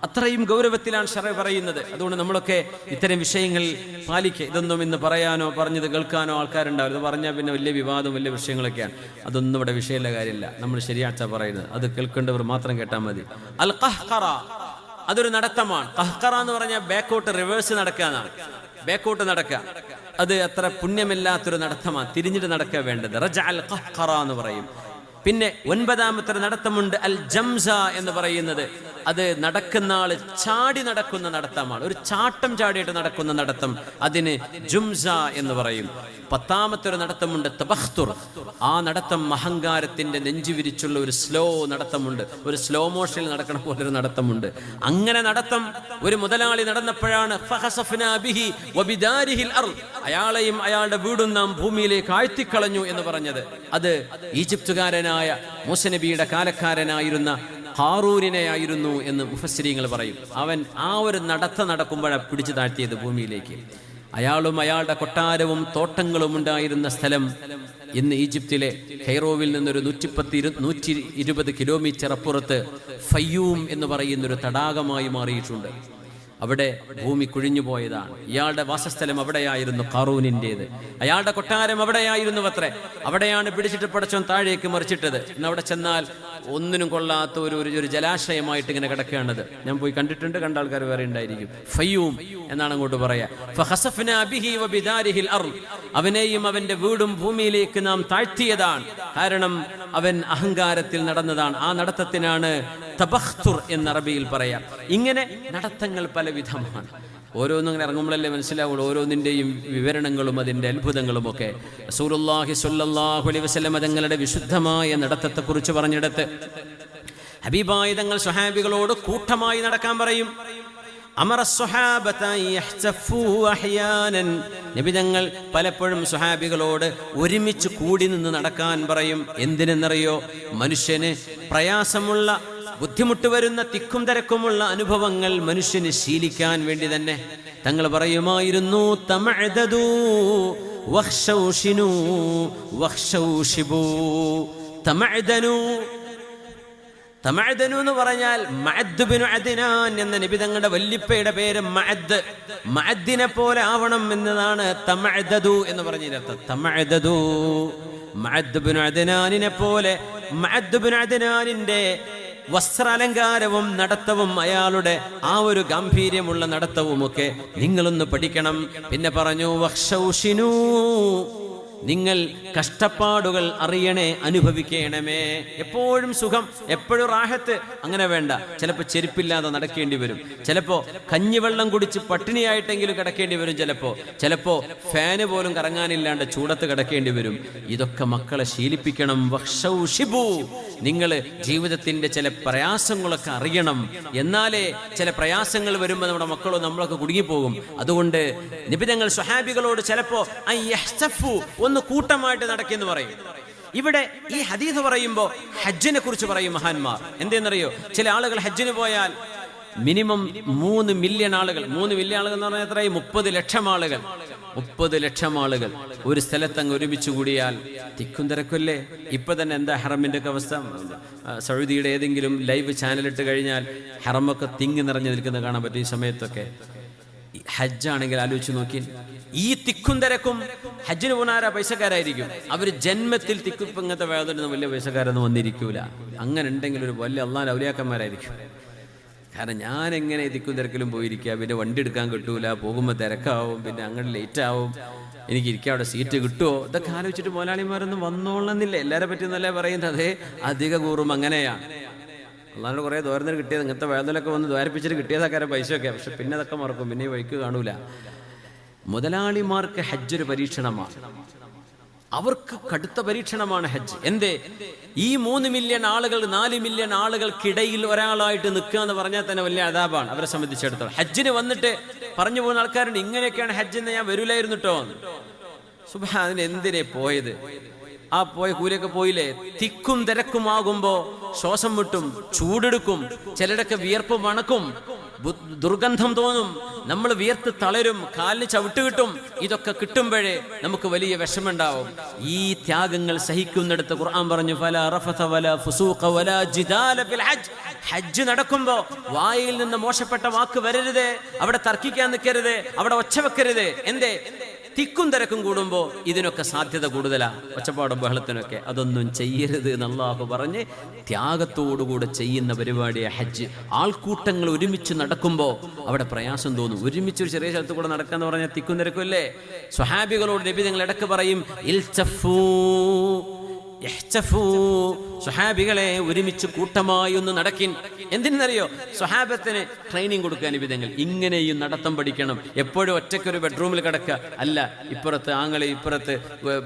അത്രയും ഗൗരവത്തിലാണ് ഷറ പറയുന്നത്. അതുകൊണ്ട് നമ്മളൊക്കെ ഇത്തരം വിഷയങ്ങൾ പാലിക്കുക ഇതൊന്നും ഇന്ന് പറയാനോ പറഞ്ഞത് കേൾക്കാനോ ആൾക്കാരുണ്ടാവില്ല. ഇത് പറഞ്ഞാൽ പിന്നെ വലിയ വിവാദം വലിയ വിഷയങ്ങളൊക്കെയാണ്. അതൊന്നും ഇവിടെ വിഷയമുള്ള കാര്യമില്ല. നമ്മൾ ശരിയാച്ച പറയുന്നത്. അത് കേൾക്കേണ്ടവർ മാത്രം കേട്ടാൽ മതി. അൽ ഖഹ്ഖറ അതൊരു നടത്തമാണ്. കഹ്കറ എന്ന് പറഞ്ഞാൽ ബാക്കോട്ട് റിവേഴ്സ് നടക്കുക എന്നാണ് ബാക്കോട്ട് നടക്കുക അത് അത്ര പുണ്യമില്ലാത്തൊരു നടത്തമാണ് തിരിഞ്ഞിട്ട് നടക്കുക വേണ്ടത്. റജ അൽ ഖഹ്ഖറ എന്ന് പറയും. പിന്നെ ഒൻപതാമത്തെ നടത്തമുണ്ട് അൽ ജംസ എന്ന് പറയുന്നത്. അത് നടക്കുന്ന ആൾ ചാടി നടക്കുന്ന നടത്തമാണ്. ഒരു ചാട്ടം ചാടിയിട്ട് നടക്കുന്ന നടത്തം. അതിന് ജുംസ എന്ന് പറയും. പത്താമത്തെ ഒരു നടത്തമുണ്ട് തബഖ്തുർ. ആ നടത്തം അഹങ്കാരത്തിന്റെ നെഞ്ചു വിരിച്ചുള്ള ഒരു സ്ലോ നടത്തമുണ്ട്. ഒരു സ്ലോ മോഷനിൽ നടക്കണ പോലെ ഒരു നടത്തമുണ്ട്. അങ്ങനെ നടത്തം ഒരു മുതലാളി നടന്നപ്പോഴാണ്. അയാളെയും അയാളുടെ വീടും നാം ഭൂമിയിലേക്ക് ആഴ്ത്തിക്കളഞ്ഞു എന്ന് പറഞ്ഞത്. അത് ഈജിപ്തുകാരനായ മൂസനബിയുടെ കാലക്കാരനായിരുന്ന ഹാറൂരിനെയായിരുന്നു എന്ന് മുഫസ്രീങ്ങൾ പറയും. അവൻ ആ ഒരു നടത്ത നടക്കുമ്പോഴാണ് പിടിച്ചു താഴ്ത്തിയത് ഭൂമിയിലേക്ക്. അയാളും അയാളുടെ കൊട്ടാരവും തോട്ടങ്ങളും ഉണ്ടായിരുന്ന സ്ഥലം ഇന്ന് ഈജിപ്തിലെ ഖൈറോവിൽ നിന്നൊരു നൂറ്റിപ്പത്തി ഇരു നൂറ്റി ഇരുപത് കിലോമീറ്റർ അപ്പുറത്ത് ഫയ്യൂം എന്ന് പറയുന്നൊരു തടാകമായി മാറിയിട്ടുണ്ട്. അവിടെ ഭൂമി കുഴിഞ്ഞുപോയതാണ് ഇയാളുടെ വാസസ്ഥലം അവിടെയായിരുന്നു കാറൂനിന്റെത് അയാളുടെ കൊട്ടാരം അവിടെയായിരുന്നു അത്രേ അവിടെയാണ് പിടിച്ചിട്ട് പടച്ചോൻ താഴേക്ക് മറിച്ചിട്ടത്. ഇന്ന് അവിടെ ചെന്നാൽ ഒന്നിനും കൊള്ളാത്ത ഒരു ഒരു- ജലാശയമായിട്ട് ഇങ്ങനെ കിടക്കുകയാണത്. ഞാൻ പോയി കണ്ടിട്ടുണ്ട് കണ്ട ആൾക്കാർ വേറെ ഉണ്ടായിരിക്കും. ഫയ്യൂം എന്നാണ് അങ്ങോട്ട് പറയാ. അവനെയും അവന്റെ വീടും ഭൂമിയിലേക്ക് നാം താഴ്ത്തിയതാണ്. കാരണം അവൻ അഹങ്കാരത്തിൽ നടന്നതാണ്. ആ നടത്തത്തിനാണ് തബഖ്തുർ എന്ന് അറബിയിൽ പറയാം. ഇങ്ങനെ നടത്തങ്ങൾ പല വിധമാണ് ഓരോന്നും അങ്ങനെ ഇറങ്ങുമ്പോഴല്ലേ മനസ്സിലാവുള്ളൂ. ഓരോന്നിന്റെയും വിവരണങ്ങളും അതിന്റെ അത്ഭുതങ്ങളും ഒക്കെ. സൂറുല്ലാഹി സ്വല്ലല്ലാഹു അലൈഹി വസ്ലം തങ്ങളുടെ വിശുദ്ധമായ നടത്തത്തെക്കുറിച്ച് പറഞ്ഞെടുത്ത് ഹബീബായ തങ്ങൾ സ്വഹാബികളോട് കൂട്ടമായി നടക്കാൻ പറയും. അമറ സ്വഹാബത യഹ്തഫൂ അഹ്യാനൻ. നബി തങ്ങൾ പലപ്പോഴും സ്വഹാബികളോട് ഒരുമിച്ച് കൂടി നിന്ന് നടക്കാൻ പറയും. എന്തിനെന്നറിയോ? മനുഷ്യന് പ്രയാസമുള്ള ബുദ്ധിമുട്ട് വരുന്ന തിക്കും തിരക്കുമുള്ള അനുഭവങ്ങൾ മനുഷ്യന് ശീലിക്കാൻ വേണ്ടി തന്നെ. തങ്ങൾ പറയുമായിരുന്നു തമഅദനു എന്ന് പറഞ്ഞാൽ മഅദ് ബിനു അദിനാൻ എന്ന നബി തങ്ങളുടെ പേര് മഅദ്. മഅദിനെ പോലെ ആവണം എന്നതാണ് തമഴ്ദു എന്ന് പറഞ്ഞതിനർത്ഥം തമഅദദു മഅദ് ബിനു അദ്നാനിനെ പോലെ മഅദ് ബിനു അദ്നാനിന്റെ വസ്ത്രാലങ്കാരവും നടത്തവും അയാളുടെ ആ ഒരു ഗാംഭീര്യമുള്ള നടത്തവുമൊക്കെ നിങ്ങളൊന്ന് പഠിക്കണം. പിന്നെ പറഞ്ഞു വക്ഷൗഷിനൂ നിങ്ങൾ കഷ്ടപ്പാടുകൾ അറിയണേ അനുഭവിക്കണമേ. എപ്പോഴും സുഖം എപ്പോഴും റാഹത്ത്. അങ്ങനെ വേണ്ട. ചിലപ്പോൾ ചെരുപ്പില്ലാതെ നടക്കേണ്ടി വരും. ചിലപ്പോൾ കഞ്ഞിവെള്ളം കുടിച്ച് പട്ടിണിയായിട്ടെങ്കിലും കിടക്കേണ്ടി വരും ചിലപ്പോൾ ചിലപ്പോൾ ഫാന് പോലും കറങ്ങാനില്ലാണ്ട് ചൂടത്ത് കിടക്കേണ്ടി വരും. ഇതൊക്കെ മക്കളെ ശീലിപ്പിക്കണം. വക്ഷൗഷിബു നിങ്ങൾ ജീവിതത്തിന്റെ ചില പ്രയാസങ്ങളൊക്കെ അറിയണം. എന്നാലേ ചില പ്രയാസങ്ങൾ വരുമ്പോൾ നമ്മുടെ മക്കളോ നമ്മളൊക്കെ കുടുങ്ങിപ്പോകും. അതുകൊണ്ട് നിബിതങ്ങൾ സ്വഹാബികളോട് ചിലപ്പോ അയ്യഹ്സഫു ഒന്ന് കൂട്ടമായിട്ട് നടക്കിയെന്ന് പറയും. ഇവിടെ ഈ ഹദീസ് പറയുമ്പോൾ ഹജ്ജിനെ കുറിച്ച് പറയും മഹാന്മാർ. എന്തെന്നറിയോ? ചില ആളുകൾ ഹജ്ജിന് പോയാൽ മിനിമം മൂന്ന് മില്യൺ ആളുകൾ. മൂന്ന് മില്യൺ ആളുകൾ എന്ന് പറഞ്ഞാൽ എത്രയായി? മുപ്പത് ലക്ഷം ആളുകൾ. മുപ്പത് ലക്ഷം ആളുകൾ. ഒരു സ്ഥലത്ത് അങ്ങ് ഒരുമിച്ച് കൂടിയാൽ തിക്കും തിരക്കല്ലേ ഇപ്പൊ തന്നെ എന്താ ഹറമിന്റെ ഒക്കെ അവസ്ഥ? സൗദിയുടെ ഏതെങ്കിലും ലൈവ് ചാനൽ ഇട്ട് കഴിഞ്ഞാൽ ഹറമൊക്കെ തിങ്ങി നിറഞ്ഞു നിൽക്കുന്നത് കാണാൻ പറ്റും ഈ സമയത്തൊക്കെ. ഹജ്ജാണെങ്കിൽ ആലോചിച്ച് നോക്കി ഈ തിക്കും തിരക്കും ഹജ്ജിന് പോണാരാ പൈസക്കാരായിരിക്കും. അവർ ജന്മത്തിൽ തിക്കുപ്പങ്ങത്തെ വേദന വലിയ പൈസക്കാരൊന്നും വന്നിരിക്കൂല. അങ്ങനെ ഉണ്ടെങ്കിൽ ഒരു വലിയ അള്ളാൻ ഔലിയാക്കന്മാരായിരിക്കും. കാരണം ഞാൻ എങ്ങനെ തിക്കും തിരക്കിലും പോയിരിക്കുക പിന്നെ വണ്ടി എടുക്കാൻ കിട്ടൂല പോകുമ്പോൾ തിരക്കാവും പിന്നെ അങ്ങനെ ലേറ്റ് ആവും എനിക്ക് ഇരിക്കാൻ അവിടെ സീറ്റ് കിട്ടുമോ ഇതൊക്കെ ആലോചിച്ചിട്ട് മുതലാളിമാരൊന്നും വന്നോളന്നില്ല എല്ലാരെ പറ്റി എന്നല്ലേ പറയുന്നത്? അധിക കൂറും അങ്ങനെയാ. അല്ലാണ്ട് കുറേ ദോരത്തിന് കിട്ടിയത് ഇങ്ങനത്തെ വേദനയൊക്കെ വന്ന് ദ്വാരിപ്പിച്ചിട്ട് കിട്ടിയതാക്കാരെ പൈസയൊക്കെ. പക്ഷെ പിന്നെ അതൊക്കെ മറക്കും. പിന്നെ ഈ വഴിക്ക് കാണൂല. മുതലാളിമാർക്ക് ഹജ്ജ് ഒരു പരീക്ഷണമാണ്. അവർക്ക് കടുത്ത പരീക്ഷണമാണ് ഹജ്ജ്. എന്തേ? ഈ മൂന്ന് മില്യൺ ആളുകൾ നാല് മില്യൺ ആളുകൾക്കിടയിൽ ഒരാളായിട്ട് നിൽക്കുക എന്ന് പറഞ്ഞാൽ തന്നെ വലിയ അതാപാണ് അവരെ സംബന്ധിച്ചിടത്തോളം. ഹജ്ജിന് വന്നിട്ട് പറഞ്ഞു പോകുന്ന ആൾക്കാരുണ്ട് ഇങ്ങനെയൊക്കെയാണ് ഹജ്ജ് എന്ന് ഞാൻ വരൂലായിരുന്നു കേട്ടോ സുബ അതിന് എന്തിനെ പോയത്? ആ പോയ കൂലൊക്കെ പോയില്ലേ? തിക്കും തിരക്കുമാകുമ്പോ ശ്വാസം മുട്ടും ചൂടെടുക്കും ചിലരൊക്കെ വിയർപ്പ് മണക്കും. ദുർഗന്ധം തോന്നും. നമ്മൾ വിയർത്ത് തളരും കാലിന് ചവിട്ട് കിട്ടും. ഇതൊക്കെ കിട്ടുമ്പോഴേ നമുക്ക് വലിയ വിഷമുണ്ടാവും ഈ ത്യാഗങ്ങൾ സഹിക്കുന്നിടത്ത് ഖുർആൻ പറഞ്ഞു ഫല വല ജിദാല ഹജ്ജ്. ഹജ്ജ് നടക്കുമ്പോ വായിൽ നിന്ന് മോശപ്പെട്ട വാക്ക് വരരുത്. അവിടെ തർക്കിക്കാൻ നിൽക്കരുത്. അവിടെ ഒച്ച വെക്കരുത്. എന്തേ? തിക്കും തിരക്കും കൂടുമ്പോ ഇതിനൊക്കെ സാധ്യത കൂടുതലാ. ഒച്ചപ്പാടും ബഹളത്തിനൊക്കെ. അതൊന്നും ചെയ്യരുത് എന്ന് അള്ളാഹു പറഞ്ഞ് ത്യാഗത്തോടുകൂടെ ചെയ്യുന്ന പരിപാടിയെ ഹജ്ജ്. ആൾക്കൂട്ടങ്ങൾ ഒരുമിച്ച് നടക്കുമ്പോൾ അവിടെ പ്രയാസം തോന്നും. ഒരുമിച്ച് ഒരു ചെറിയ സ്ഥലത്ത് കൂടെ നടക്കാന്ന് പറഞ്ഞാൽ തിക്കും തിരക്കും അല്ലേ? സ്വഹാബികളോട് ലഭ്യതങ്ങൾ ഇടയ്ക്ക് പറയും ഇൽച്ചഫൂ ഇഹ്തഫൂ. സ്വഹാബികളെ ഒരുമിച്ച് കൂട്ടമായി ഒന്ന് നടക്കിൻ. എന്തിനറിയോ സുഹാബത്തിന് ട്രെയിനിങ് കൊടുക്കാൻ വിധങ്ങൾ ഇങ്ങനെയും നടത്തം പഠിക്കണം. എപ്പോഴും ഒറ്റയ്ക്കൊരു ബെഡ്റൂമിൽ കിടക്കുക. അല്ല ഇപ്പുറത്ത് ആങ്ങളെ ഇപ്പുറത്ത്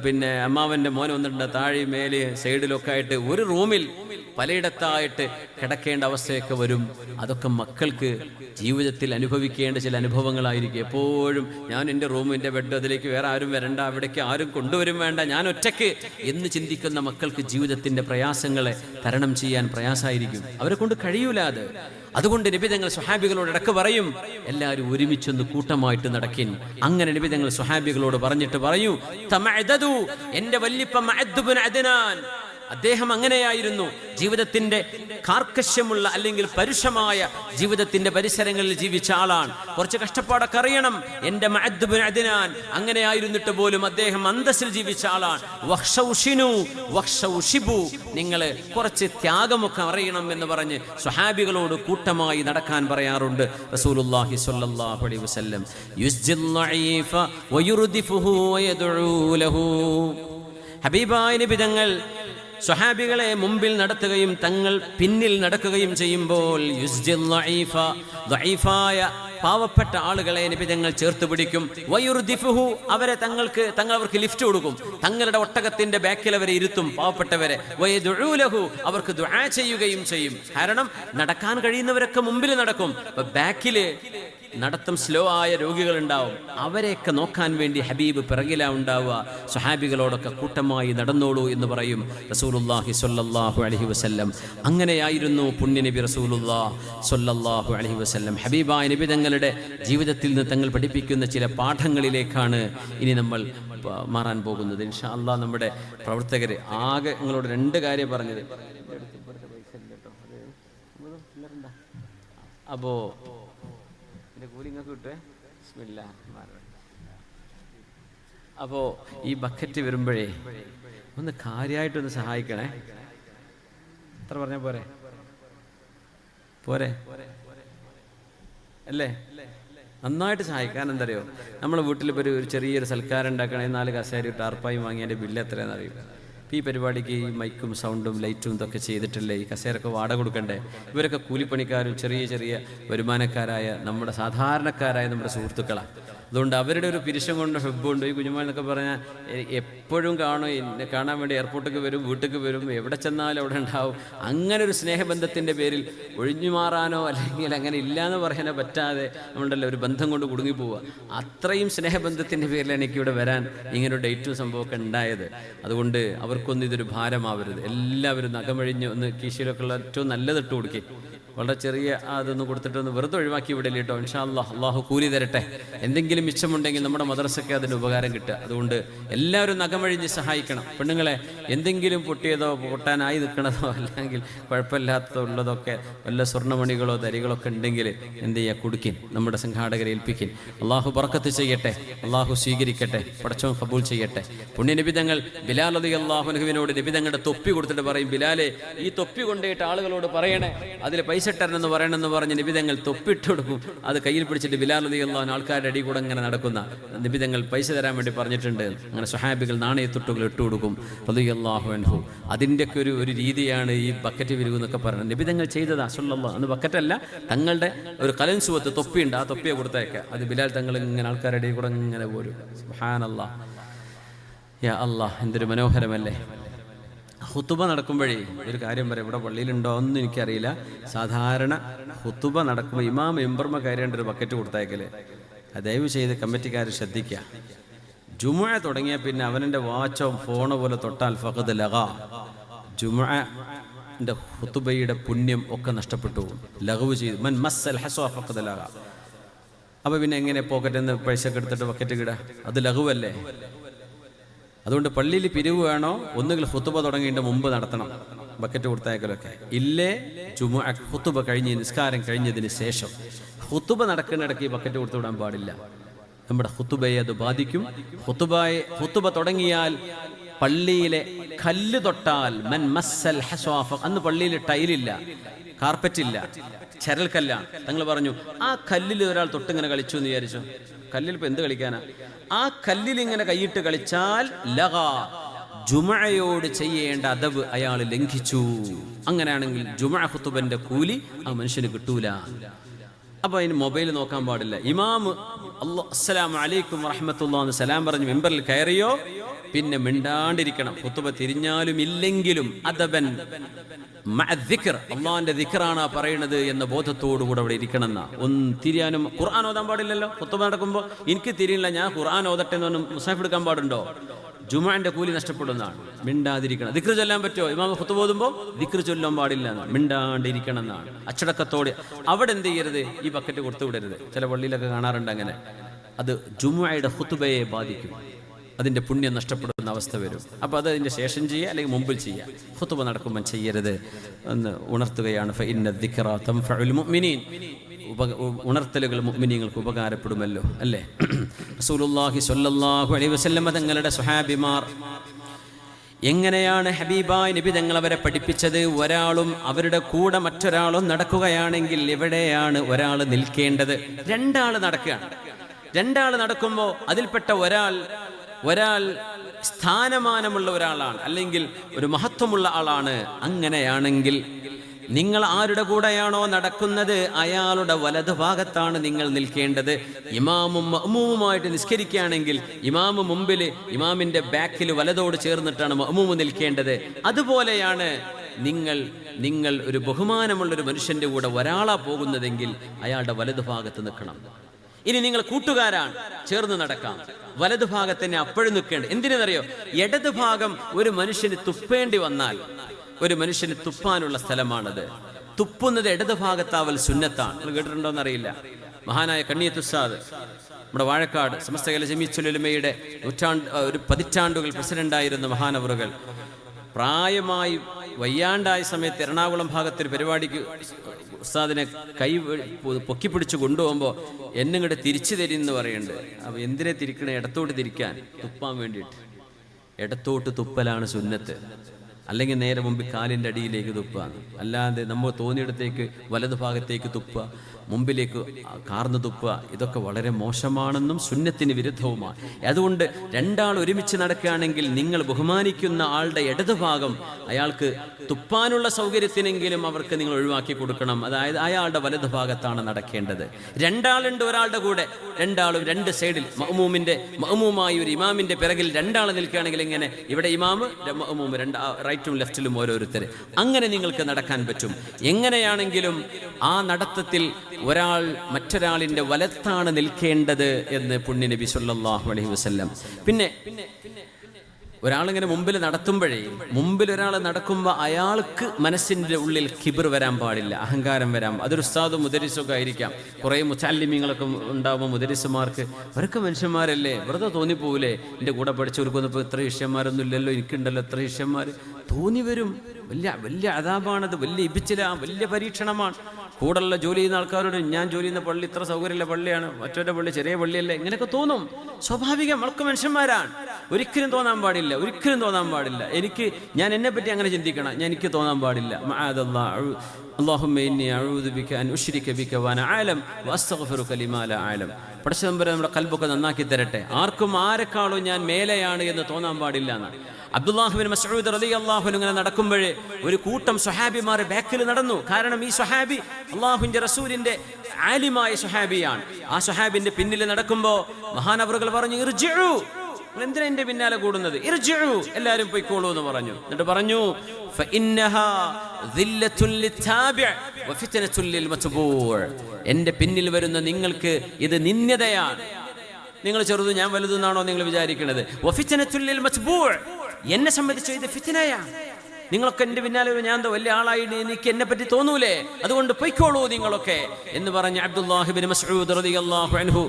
പിന്നെ അമ്മാവന്റെ മോനെ വന്നിട്ടുണ്ട്. താഴെ മേലെ സൈഡിലൊക്കെ ആയിട്ട് ഒരു റൂമിൽ പലയിടത്തായിട്ട് കിടക്കേണ്ട അവസ്ഥയൊക്കെ വരും. അതൊക്കെ മക്കൾക്ക് ജീവിതത്തിൽ അനുഭവിക്കേണ്ട ചില അനുഭവങ്ങളായിരിക്കും. എപ്പോഴും ഞാൻ എന്റെ റൂം എന്റെ ബെഡ് അതിലേക്ക് വേറെ ആരും വരണ്ട അവിടേക്ക് ആരും കൊണ്ടുവരും വേണ്ട. ഞാൻ ഒറ്റയ്ക്ക് എന്ന് ചിന്തിക്കുന്ന മക്കൾക്ക് ജീവിതത്തിന്റെ പ്രയാസങ്ങളെ തരണം ചെയ്യാൻ പ്രയാസമായിരിക്കും. അവരെ കൊണ്ട് കഴിയൂല അത്. അതുകൊണ്ട് നിബിതങ്ങൾ സ്വഹാബികളോട് ഇടയ്ക്ക് പറയും എല്ലാവരും ഒരുമിച്ചൊന്ന് കൂട്ടമായിട്ട് നടക്കിൻ. അങ്ങനെ നിബിതങ്ങൾ സ്വഹാബികളോട് പറഞ്ഞിട്ട് പറയൂ എന്റെ വല്യപ്പൻ അദ്ദേഹം അങ്ങനെയായിരുന്നു. ജീവിതത്തിന്റെ കാർക്കശ്യമുള്ള അല്ലെങ്കിൽ പരുഷമായ ജീവിതത്തിന്റെ പരിസരങ്ങളിൽ ജീവിച്ച ആളാണ്. കുറച്ച് കഷ്ടപ്പാടൊക്കെ അറിയണം. എന്റെ മഅദ്ദുബ്നു അങ്ങനെ ആയിരുന്നിട്ട് പോലും അദ്ദേഹം അന്തസ്സിൽ ജീവിച്ച ആളാണ്. വക്ഷൗഷിനു വക്ഷൗഷിബു നിങ്ങൾ കുറച്ച് ത്യാഗമൊക്കെ അറിയണം എന്ന് പറഞ്ഞ് സ്വഹാബികളോട് കൂട്ടമായി നടക്കാൻ പറയാറുണ്ട്. റസൂലുള്ളാഹി സ്വല്ലല്ലാഹു അലൈഹി വസല്ലം യുസ്ജിൽ ഹബീബായ നിബിതങ്ങൾ സ്വഹാബികളെ മുമ്പിൽ നടത്തുകയും തങ്ങൾ പിന്നിൽ നടക്കുകയും ചെയ്യുമ്പോൾ പാവപ്പെട്ട ആളുകളെ നബി തങ്ങൾ ചേർത്ത് പിടിക്കും. വയുർദിഫുഹു അവരെ തങ്ങൾക്ക് തങ്ങൾ അവർക്ക് ലിഫ്റ്റ് കൊടുക്കും. തങ്ങളുടെ ഒട്ടകത്തിന്റെ ബാക്കിൽ അവരെ ഇരുത്തും പാവപ്പെട്ടവരെ. വയദുഊലഹു അവർക്ക് ദുആ ചെയ്യുകയും ചെയ്യും. കാരണം നടക്കാൻ കഴിയുന്നവരൊക്കെ മുമ്പിൽ നടക്കും. ബാക്കിൽ നടത്തം സ്ലോ ആയ രോഗികൾ ഉണ്ടാവും അവരെയൊക്കെ നോക്കാൻ വേണ്ടി ഹബീബ് പിറകിലാ ഉണ്ടാവുക. സുഹാബികളോടൊക്കെ കൂട്ടമായി നടന്നോളൂ എന്ന് പറയും റസൂലുല്ലാഹി സ്വല്ലല്ലാഹു അലൈഹി വസല്ലം. അങ്ങനെയായിരുന്നു പുണ്യനബി റസൂലുല്ലാ സ്വല്ലല്ലാഹു അലൈഹി വസല്ലം. ഹബീബായ നബി തങ്ങളുടെ ജീവിതത്തിൽ നിന്ന് തങ്ങൾ പഠിപ്പിക്കുന്ന ചില പാഠങ്ങളിലേക്കാണ് ഇനി നമ്മൾ മാറാൻ പോകുന്നത്. ഇൻഷാ അള്ളാ നമ്മുടെ പ്രവർത്തകർ ആകെ നിങ്ങളോട് രണ്ട് കാര്യം പറഞ്ഞത്. അപ്പോ എന്റെ കൂലി നിങ്ങൾക്ക് കിട്ടുവേ? ബിസ്മില്ല അപ്പോൾ ഈ ബക്കറ്റ് വരുമ്പോഴേ ഒന്ന് കാര്യമായിട്ടൊന്ന് സഹായിക്കണേ. എത്ര പറഞ്ഞാൽ പോരെ? പോരെ? അല്ലേ? നന്നായിട്ട് സഹായിക്കാൻ എന്തറിയോ നമ്മളെ വീട്ടിൽ ഇപ്പോൾ ഒരു ചെറിയൊരു സൽക്കാരം ഉണ്ടാക്കണേ നാല് കസേര ടാർപ്പായും വാങ്ങിയതിന്റെ ബില്ല് എത്രയാണെന്ന് അറിയും ഇപ്പോൾ ഈ പരിപാടിക്ക് ഈ മൈക്കും സൗണ്ടും ലൈറ്റും ഇതൊക്കെ ചെയ്തിട്ടില്ലേ ഈ കസേരൊക്കെ വാട കൊടുക്കണ്ടേ? ഇവരൊക്കെ കൂലിപ്പണിക്കാരും ചെറിയ ചെറിയ വരുമാനക്കാരായ നമ്മുടെ സാധാരണക്കാരായ നമ്മുടെ സുഹൃത്തുക്കളാണ് അതുകൊണ്ട് അവരുടെ ഒരു പിരിശം കൊണ്ട് ഹെബുണ്ട് ഈ കുഞ്ഞുമാൻ എന്നൊക്കെ പറഞ്ഞാൽ എപ്പോഴും കാണും എന്നെ കാണാൻ വേണ്ടി എയർപോർട്ടിലേക്ക് വരും വീട്ടിലേക്ക് വരും എവിടെ ചെന്നാലും അവിടെ ഉണ്ടാവും. അങ്ങനെ ഒരു സ്നേഹബന്ധത്തിന്റെ പേരിൽ ഒഴിഞ്ഞു മാറാനോ അല്ലെങ്കിൽ അങ്ങനെ ഇല്ലയെന്ന് പറയാനോ പറ്റാതെ നമ്മളുണ്ടല്ലോ ഒരു ബന്ധം കൊണ്ട് കുടുങ്ങി പോവുക. അത്രയും സ്നേഹബന്ധത്തിന്റെ പേരിലാണ് എനിക്കിവിടെ വരാൻ ഇങ്ങനെ ഒരു ഡേറ്റും സംഭവമൊക്കെ ഉണ്ടായത്. അതുകൊണ്ട് അവർക്കൊന്നും ഇതൊരു ഭാരമാവരുത്. എല്ലാവരും നഖമഴിഞ്ഞ് ഒന്ന് കീശയിലൊക്കെ ഉള്ള ഏറ്റവും നല്ലതിട്ട് കൊടുക്കേ. വളരെ ചെറിയ അതൊന്നും കൊടുത്തിട്ടൊന്ന് വെറുതെ ഒഴിവാക്കി ഇവിടെ കേട്ടോ. ഇൻഷാ അള്ളാഹ്. അള്ളാഹു കൂലി തരട്ടെ. എന്തെങ്കിലും മിച്ചമുണ്ടെങ്കിൽ നമ്മുടെ മദ്രസയ്ക്ക് അതിന് ഉപകാരം കിട്ടുക. അതുകൊണ്ട് എല്ലാവരും നഖമഴിഞ്ഞ് സഹായിക്കണം. പെണ്ണുങ്ങളെ എന്തെങ്കിലും പൊട്ടിയതോ പൊട്ടാനായി നിൽക്കണതോ അല്ലെങ്കിൽ കുഴപ്പമില്ലാത്തതോ ഉള്ളതൊക്കെ വല്ല സ്വർണമണികളോ തരികളൊക്കെ ഉണ്ടെങ്കിൽ എന്ത് ചെയ്യുക? കുടുക്കിൻ. നമ്മുടെ സംഘാടകരെ ഏൽപ്പിക്കിൻ. അള്ളാഹു പറക്കത്ത് ചെയ്യട്ടെ. അള്ളാഹു സ്വീകരിക്കട്ടെ. പടച്ചവും കബൂൾ ചെയ്യട്ടെ. പുണ്യനിബിതങ്ങൾ ബിലാൽ അലി അള്ളാഹുനഹുവിനോട് നിബിതങ്ങളുടെ തൊപ്പി കൊടുത്തിട്ട് പറയും ബിലാലെ ഈ തൊപ്പി കൊണ്ടുപോയിട്ട് ആളുകളോട് പറയണേ. അതിൽ പൈസ ഇട്ടരണെന്ന് പറയണമെന്ന് പറഞ്ഞ് നിബിതങ്ങൾ തൊപ്പിട്ട് കൊടുക്കും. അത് കയ്യിൽ പിടിച്ചിട്ട് ബിലാൽ അലി അള്ളാഹുൻ ആൾക്കാരുടെ അടി കൂടെ ഇങ്ങനെ നടക്കുന്ന നിബിതങ്ങൾ പൈസ തരാൻ വേണ്ടി പറഞ്ഞിട്ടുണ്ട്. അങ്ങനെ സുഹാബികൾ നാണയത്തൊട്ടുകൾ ഇട്ടു കൊടുക്കും അള്ളാഹു അൻഹു. അതിന്റെയൊക്കെ ഒരു ഒരു രീതിയാണ് ഈ ബക്കറ്റ് വിരിവ് എന്നൊക്കെ പറയുന്നത്. നിബിതങ്ങൾ ചെയ്തത് അസുള്ള അന്ന് ബക്കറ്റല്ല തങ്ങളുടെ ഒരു കലൻസുവത്ത് തൊപ്പിയുണ്ട്. ആ തൊപ്പിയെ കൊടുത്തേക്കുക അത് ബിലാൽ തങ്ങൾ ഇങ്ങനെ ആൾക്കാരുടെ കൂടെ ഇങ്ങനെ പോരും. സുഹാനല്ലാ യാ അല്ലാ എന്തൊരു മനോഹരമല്ലേ. ഹുത്തുബ നടക്കുമ്പോഴേ ഒരു കാര്യം പറയാം. ഇവിടെ പള്ളിയിലുണ്ടോ എന്ന് എനിക്കറിയില്ല. സാധാരണ ഹുത്തുബ നടക്കുമ്പോൾ ഇമാം എംബർമ കയറേണ്ട ഒരു ബക്കറ്റ് കൊടുത്തയക്കൽ. ദയവ് ചെയ്ത് കമ്മിറ്റിക്കാർ ശ്രദ്ധിക്കുക ജുമ തുടങ്ങിയ പിന്നെ അവനെന്റെ വാച്ചോ ഫോണോ പോലെ തൊട്ടാൽ ഫഹദ് ലഹ ജുമുഅന്റെ ഹുത്തുബയുടെ പുണ്യം ഒക്കെ നഷ്ടപ്പെട്ടു. ലഹവ് ചെയ്തു. മൻ മസ്സൽ ഹസോ ഫഖദ് ലഗ. അപ്പോൾ പിന്നെ എങ്ങനെ പോക്കറ്റിൽ നിന്ന് പൈസ ഒക്കെ എടുത്തിട്ട് ബക്കറ്റ് കിട അത് ലഘുവല്ലേ അതുകൊണ്ട് പള്ളിയിൽ പിരിവ് വേണോ? ഒന്നുകിൽ ഹുത്തുബ തുടങ്ങിയിട്ട് മുമ്പ് നടത്തണം. ബക്കറ്റ് കൊടുത്തയക്കലൊക്കെ. ഇല്ലേ? ചുമ ഹുത്തുബ കഴിഞ്ഞ് നിസ്കാരം കഴിഞ്ഞതിന് ശേഷം. ഹുത്തുബ നടക്കുന്നിടയ്ക്ക് ഈ ബക്കറ്റ് കൊടുത്തു വിടാൻ പാടില്ല. നമ്മുടെ ഹുത്തുബയെ അത് ബാധിക്കും. ഹുത്തുബയെ ഹുത്തുബ തുടങ്ങിയാൽ പള്ളിയിലെ കല്ല് തൊട്ടാൽ മൻ മസ്സൽ ഹസ്വാഫ അന്ന് പള്ളിയിൽ ടൈലില്ല കാർപ്പറ്റ് ഇല്ല ചരൽക്കല്ലാണ് തങ്ങൾ പറഞ്ഞു ആ കല്ലിൽ ഒരാൾ തൊട്ടിങ്ങനെ കളിച്ചു എന്ന് വിചാരിച്ചു. കല്ലിൽ ഇപ്പൊ എന്ത് കളിക്കാനാ? ആ കല്ലിൽ ഇങ്ങനെ കൈയിട്ട് കളിച്ചാൽ ലഗ ജുമഴയോട് ചെയ്യേണ്ട അതവ് അയാൾ ലംഘിച്ചു. അങ്ങനെയാണെങ്കിൽ ജുമഴ ഹുത്തുബന്റെ കൂലി ആ മനുഷ്യന് കിട്ടൂല. അപ്പൊ അതിന് മൊബൈൽ നോക്കാൻ പാടില്ല. ഇമാം അല്ലാ അസ്സലാം അലൈക്കും വറഹമത്തുള്ള എന്ന് സലാം പറഞ്ഞ് മെമ്പറിൽ കയറിയോ? പിന്നെ മിണ്ടാണ്ടിരിക്കണം. കുത്തുബ തിരിഞ്ഞാലും ഇല്ലെങ്കിലും അദബൻ. അള്ളാന്റെ ദിക്കറാണ് പറയുന്നത് എന്ന ബോധത്തോടുകൂടെ അവിടെ ഇരിക്കണം എന്നാ ഒന്ന് തിരിയാനും ഖുർആൻ ഓതാൻ പാടില്ലല്ലോ? കുത്തുബ നടക്കുമ്പോൾ എനിക്ക് തിരിയില്ല ഞാൻ ഖുർആൻ ഓതട്ടെ എന്നൊന്നും മുസാഫ് എടുക്കാൻ പാടുണ്ടോ? ജുമാന്റെ കൂലി നഷ്ടപ്പെടുന്നതാണ്. മിണ്ടാതിരിക്കണം. ദിക്ർ ചൊല്ലാൻ പറ്റുമോ? ഇമാമ കുത്തു ഓതുമ്പോൾ ദിക്ർ ചൊല്ലാൻ പാടില്ല എന്നാണ്. മിണ്ടാണ്ടിരിക്കണം എന്നാണ് അച്ചടക്കത്തോടെ. അവിടെ എന്ത് ചെയ്യരുത്? ഈ ബക്കറ്റ് കൊടുത്തു വിടരുത്. ചില പള്ളിയിലൊക്കെ കാണാറുണ്ട് അങ്ങനെ. അത് ജുമായുടെ ഹുത്തുബയെ ബാധിക്കും. അതിന്റെ പുണ്യം നഷ്ടപ്പെടുന്ന അവസ്ഥ വരും. അപ്പോൾ അത് അതിന്റെ ശേഷം ചെയ്യുക അല്ലെങ്കിൽ മുമ്പിൽ ചെയ്യുക. ഹുത്തുബ നടക്കുമ്പോൾ ചെയ്യരുത് എന്ന് ഉണർത്തുകയാണ്. മുഅ്മിനീൻ. ഉണർത്തലുകൾ മുഅ്മിനീങ്ങൾക്ക് ഉപകാരപ്പെടുമല്ലോ അല്ലേ? റസൂലുള്ളാഹി സ്വല്ലല്ലാഹു അലൈഹി വസല്ലം തങ്ങളുടെ സ്വഹാബിമാർ എങ്ങനെയാണ് ഹബീബായ് നബി തങ്ങൾ അവരെ പഠിപ്പിച്ചത്? ഒരാളും അവരുടെ കൂടെ മറ്റൊരാളും നടക്കുകയാണെങ്കിൽ എവിടെയാണ് ഒരാൾ നിൽക്കേണ്ടത്? രണ്ടാൾ നടക്കുകയാണ്. രണ്ടാൾ നടക്കുമ്പോൾ അതിൽപ്പെട്ട ഒരാൾ ഒരാൾ സ്ഥാനമാനമുള്ള ഒരാളാണ് അല്ലെങ്കിൽ ഒരു മഹത്വമുള്ള ആളാണ് അങ്ങനെയാണെങ്കിൽ നിങ്ങൾ ആരുടെ കൂടെയാണോ നടക്കുന്നത്? അയാളുടെ വലതുഭാഗത്താണ് നിങ്ങൾ നിൽക്കേണ്ടത്. ഇമാമും മഅ്മൂമുമായിട്ട് നിസ്കരിക്കുകയാണെങ്കിൽ ഇമാമ് മുമ്പിൽ ഇമാമിന്റെ ബാക്കിൽ വലതോട് ചേർന്നിട്ടാണ് മഅ്മൂമ് നിൽക്കേണ്ടത്. അതുപോലെയാണ് നിങ്ങൾ നിങ്ങൾ ഒരു ബഹുമാനമുള്ളൊരു മനുഷ്യന്റെ കൂടെ ഒരാളാ പോകുന്നതെങ്കിൽ അയാളുടെ വലതുഭാഗത്ത് നിൽക്കണം. ഇനി നിങ്ങൾ കൂട്ടുകാരാണ്. ചേർന്ന് നടക്കാം. വലതുഭാഗത്തന്നെ അപ്പോഴും നിൽക്കേണ്ടത് എന്തിനെന്നറിയോ? ഇടതുഭാഗം ഒരു മനുഷ്യന് തുപ്പേണ്ടി വന്നാൽ ഒരു മനുഷ്യന് തുപ്പാനുള്ള സ്ഥലമാണത്. തുപ്പുന്നത് ഇടതുഭാഗത്താവൽ സുന്നത്താണ്. നിങ്ങൾ കേട്ടിട്ടുണ്ടോന്ന് അറിയില്ല. മഹാനായ കണ്ണിയത്തുസാദ് നമ്മുടെ വാഴക്കാട് സമസ്ത കല ജമീച്ചുലമയുടെ നൂറ്റാണ്ട് ഒരു പതിറ്റാണ്ടുകൾ പ്രസിഡന്റായിരുന്ന മഹാനവറുകൾ പ്രായമായി വയ്യാണ്ടായ സമയത്ത് എറണാകുളം ഭാഗത്തൊരു പരിപാടിക്ക് ഉസ്താദിനെ കൈ വ- പൊക്കി പിടിച്ച് കൊണ്ടുപോകുമ്പോൾ എന്നിങ്ങോട്ട് തിരിച്ചു തരുമെന്ന് പറയുന്നുണ്ട് അപ്പോൾ എന്തിനെ തിരിക്കണേ? ഇടത്തോട്ട് തിരിക്കാൻ തുപ്പാൻ വേണ്ടിയിട്ട്. ഇടത്തോട്ട് തുപ്പലാണ് സുന്നത്ത്. അല്ലെങ്കിൽ നേരെ മുമ്പിൽ കാലിന്റെ അടിയിലേക്ക് തുപ്പുക അല്ലാതെ നമ്മൾ തോന്നിയിടത്തേക്ക് വലതു ഭാഗത്തേക്ക് തുപ്പുക മുമ്പിലേക്ക് കാർന്നു തുപ്പുക. ഇതൊക്കെ വളരെ മോശമാണെന്നും സുന്നത്തിന് വിരുദ്ധവുമാണ്. അതുകൊണ്ട് രണ്ടാൾ ഒരുമിച്ച് നടക്കുകയാണെങ്കിൽ നിങ്ങൾ ബഹുമാനിക്കുന്ന ആളുടെ ഇടതുഭാഗം അയാൾക്ക് തുപ്പാനുള്ള സൗകര്യത്തിനെങ്കിലും അവർക്ക് നിങ്ങൾ ഒഴിവാക്കി കൊടുക്കണം. അതായത് അയാളുടെ വലതു ഭാഗത്താണ് നടക്കേണ്ടത്. രണ്ടാളുണ്ട് ഒരാളുടെ കൂടെ. രണ്ടാളും രണ്ട് സൈഡിൽ മഹമൂമിന്റെ മഹ്മൂമായി ഒരു ഇമാമിന്റെ പിറകിൽ രണ്ടാൾ നിൽക്കുകയാണെങ്കിൽ ഇങ്ങനെ ഇവിടെ ഇമാമ് മഹമൂമ് മഹ്മൂം രണ്ട് റൈറ്റും ലെഫ്റ്റിലും ഓരോരുത്തർ അങ്ങനെ നിങ്ങൾക്ക് നടക്കാൻ പറ്റും. എങ്ങനെയാണെങ്കിലും ആ നടത്തത്തിൽ ഒരാൾ മറ്റൊരാളിന്റെ വലത്താണ് നിൽക്കേണ്ടത് എന്ന് പുണ്യ നബി സല്ലാഹു അലൈഹി വസല്ലം. പിന്നെ ഒരാളിങ്ങനെ മുമ്പിൽ നടത്തുമ്പോഴേ മുമ്പിൽ ഒരാൾ നടക്കുമ്പോൾ അയാൾക്ക് മനസ്സിന്റെ ഉള്ളിൽ കിബിർ വരാൻ പാടില്ല അഹങ്കാരം വരാം അതൊരു ഉസ്താദും മുദരിസൊക്കെ ആയിരിക്കാം. കുറേ മുച്ചാലിമ്യങ്ങളൊക്കെ ഉണ്ടാകുമ്പോൾ മുദരിസുമാർക്ക് അവരൊക്കെ മനുഷ്യന്മാരല്ലേ? വെറുതെ തോന്നിപ്പോവില്ലേ എന്റെ കൂടെ പഠിച്ചവർക്കൊന്നും ഇപ്പോൾ ഇത്ര ശിഷ്യന്മാരൊന്നും ഇല്ലല്ലോ എനിക്കുണ്ടല്ലോ എത്ര ശിഷ്യന്മാർ തോന്നി വരും. വലിയ വലിയ അതാപാണത് വലിയ ഇപ്പിച്ചില വലിയ പരീക്ഷണമാണ്. കൂടുള്ള ജോലി ചെയ്യുന്ന ആൾക്കാരോട് ഞാൻ ജോലി ചെയ്യുന്ന പള്ളി ഇത്ര സൗകര്യമുള്ള പള്ളിയാണ് മറ്റൊരു പള്ളി ചെറിയ പള്ളിയല്ലേ ഇങ്ങനെയൊക്കെ തോന്നും. സ്വാഭാവികം നമുക്ക് മനുഷ്യന്മാരാണ്. ഒരിക്കലും തോന്നാൻ പാടില്ല ഒരിക്കലും തോന്നാൻ പാടില്ല. എനിക്ക് ഞാൻ എന്നെ പറ്റി അങ്ങനെ ചിന്തിക്കണം ഞാൻ എനിക്ക് തോന്നാൻ പാടില്ല. പടച്ചതമ്പരെ നമ്മുടെ കൽബൊക്കെ നന്നാക്കി തരട്ടെ. ആർക്കും ആരെക്കാളും ഞാൻ മേലെയാണ് എന്ന് തോന്നാൻ പാടില്ല എന്നാണ്. അബ്ദുല്ലാഹുബിൻ മസൂദ് റലി അള്ളാഹുൻ ഇങ്ങനെ നടക്കുമ്പോഴേ ഒരു കൂട്ടം സുഹാബിമാർ ബാക്കിൽ നടന്നു. കാരണം ഈ സുഹാബി അള്ളാഹുവിന്റെ റസൂലിന്റെ ആലിമായ സുഹാബിയാണ് ആ സുഹാബിന്റെ പിന്നിൽ നടക്കുമ്പോ മഹാനവറുകൾ പറഞ്ഞു നിങ്ങൾ എന്തിനാ എന്റെ പിന്നാലെ കൂടുന്നത്? ഇർജിഉ. എല്ലാരും പോയിക്കോളൂ എന്ന് പറഞ്ഞു. എന്നിട്ട് പറഞ്ഞു എന്റെ പിന്നിൽ വരുന്ന നിങ്ങൾക്ക് ഇത് നിന്ദ്യതയാണ്. നിങ്ങൾ ചെറുത് ഞാൻ വലുതെന്നാണോ നിങ്ങൾ വിചാരിക്കുന്നത് എന്നെ സംബന്ധിച്ച് ഇത് ഫിത്തിനയാണ്. നിങ്ങളൊക്കെ എന്റെ പിന്നാലെ ഒരു ഞാൻ എന്തോ വലിയ ആളായി. എനിക്ക് എന്നെ പറ്റി തോന്നൂലേ? അതുകൊണ്ട് പൊയ്ക്കോളൂ നിങ്ങളൊക്കെ. എന്ന് പറഞ്ഞ അബ്ദുല്ലാഹിബിൻ മസ്ഊദ് റളിയല്ലാഹു അൻഹു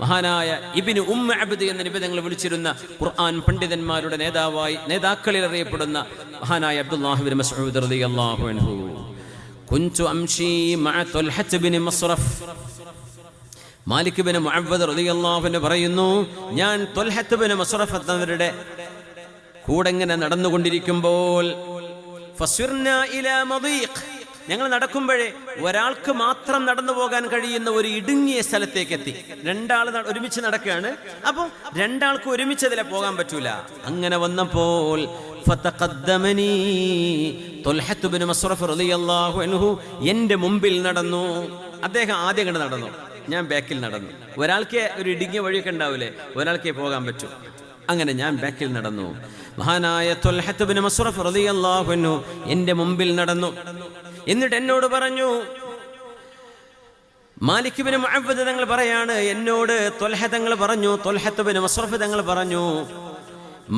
മഹാനായ ഇബിന് ഉമ്മ അബ്ദ് എന്ന നിബിധങ്ങൾ വിളിച്ചിരുന്ന ഖുർആൻ പണ്ഡിതന്മാരുടെ നേതാവായി നേതാക്കളിൽ അറിയപ്പെടുന്ന മഹാനായ അബ്ദുല്ലാഹിബിൻ മസ്ഊദ് റളിയല്ലാഹു അൻഹു. കുൻതു അംശി മഅ തുൽഹത്ത് ബിൻ മസ്റഫ്. മാലിക് ബിൻ മുഅവ്വദ് റളിയല്ലാഹു പറയുന്നു ഞാൻ ത്വൽഹത്ത് ബിൻ മസ്റഫ് എന്നവരുടെ കൂടെ ഇങ്ങനെ നടന്നുകൊണ്ടിരിക്കുമ്പോൾ ഞങ്ങൾ നടക്കുമ്പോഴേ ഒരാൾക്ക് മാത്രം നടന്നു പോകാൻ കഴിയുന്ന ഒരു ഇടുങ്ങിയ സ്ഥലത്തേക്ക് എത്തി രണ്ടാൾ ഒരുമിച്ച് നടക്കുകയാണ്. അപ്പോൾ രണ്ടാൾക്ക് ഒരുമിച്ച് അതിലെ പോകാൻ പറ്റൂല. അങ്ങനെ വന്നപ്പോൾ എന്റെ മുമ്പിൽ നടന്നു. അദ്ദേഹം ആദ്യം കണ്ട് നടന്നു. ഞാൻ ബാക്കിൽ നടന്നു. ഒരാൾക്ക് ഒരു ഇടുങ്ങിയ വഴിയൊക്കെ ഉണ്ടാവില്ലേ ഒരാൾക്കേ പോകാൻ പറ്റൂ. അങ്ങനെ ഞാൻ ബാക്കിൽ നടന്നു. മഹാനായ മസ്റഫ് റളിയല്ലാഹു എന്റെ മുമ്പിൽ നടന്നു. എന്നിട്ട് എന്നോട് പറഞ്ഞു മാലിക്കുബിന് മുഅവ്വദ് തങ്ങൾ പറയാണ് എന്നോട് ത്വൽഹ തങ്ങൾ പറഞ്ഞു തൊൽഹത്തുബിന് മസ്റഫ് തങ്ങൾ പറഞ്ഞു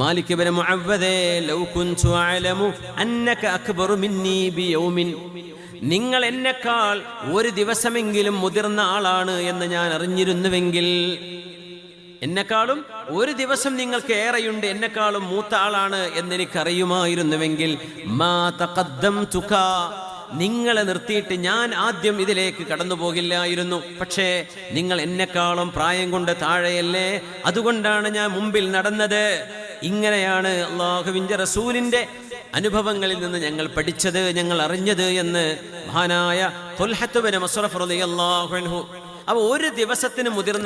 മാലിക് ബിൻ മുഅവ്വദേ ലൗ കുൻതു അഅലമു അന്നക അക്ബറു മിന്നി ബിയൗമിൻ നിങ്ങൾ എന്നെക്കാൾ ഒരു ദിവസമെങ്കിലും മുതിർന്ന ആളാണ് എന്ന് ഞാൻ അറിഞ്ഞിരുന്നുവെങ്കിൽ എന്നെക്കാളും ഒരു ദിവസം നിങ്ങൾക്ക് ഏറെയുണ്ട് എന്നെക്കാളും മൂത്ത ആളാണ് എന്നെനിക്കറിയുമായിരുന്നുവെങ്കിൽ മാ തഖദ്ദംതുക. നിങ്ങളെ നിർത്തിയിട്ട് ഞാൻ ആദ്യം ഇതിലേക്ക് കടന്നു പോകില്ലായിരുന്നു പക്ഷേ നിങ്ങൾ എന്നെക്കാളും പ്രായം കൊണ്ട് താഴെയല്ലേ? അതുകൊണ്ടാണ് ഞാൻ മുമ്പിൽ നടന്നത്. ഇങ്ങനെയാണ് അള്ളാഹുവിന്റെ റസൂലിന്റെ അനുഭവങ്ങളിൽ നിന്ന് ഞങ്ങൾ പഠിച്ചത് ഞങ്ങൾ അറിഞ്ഞത് എന്ന് മഹാനായ അപ്പൊ ഒരു ദിവസത്തിന് മുതിർന്ന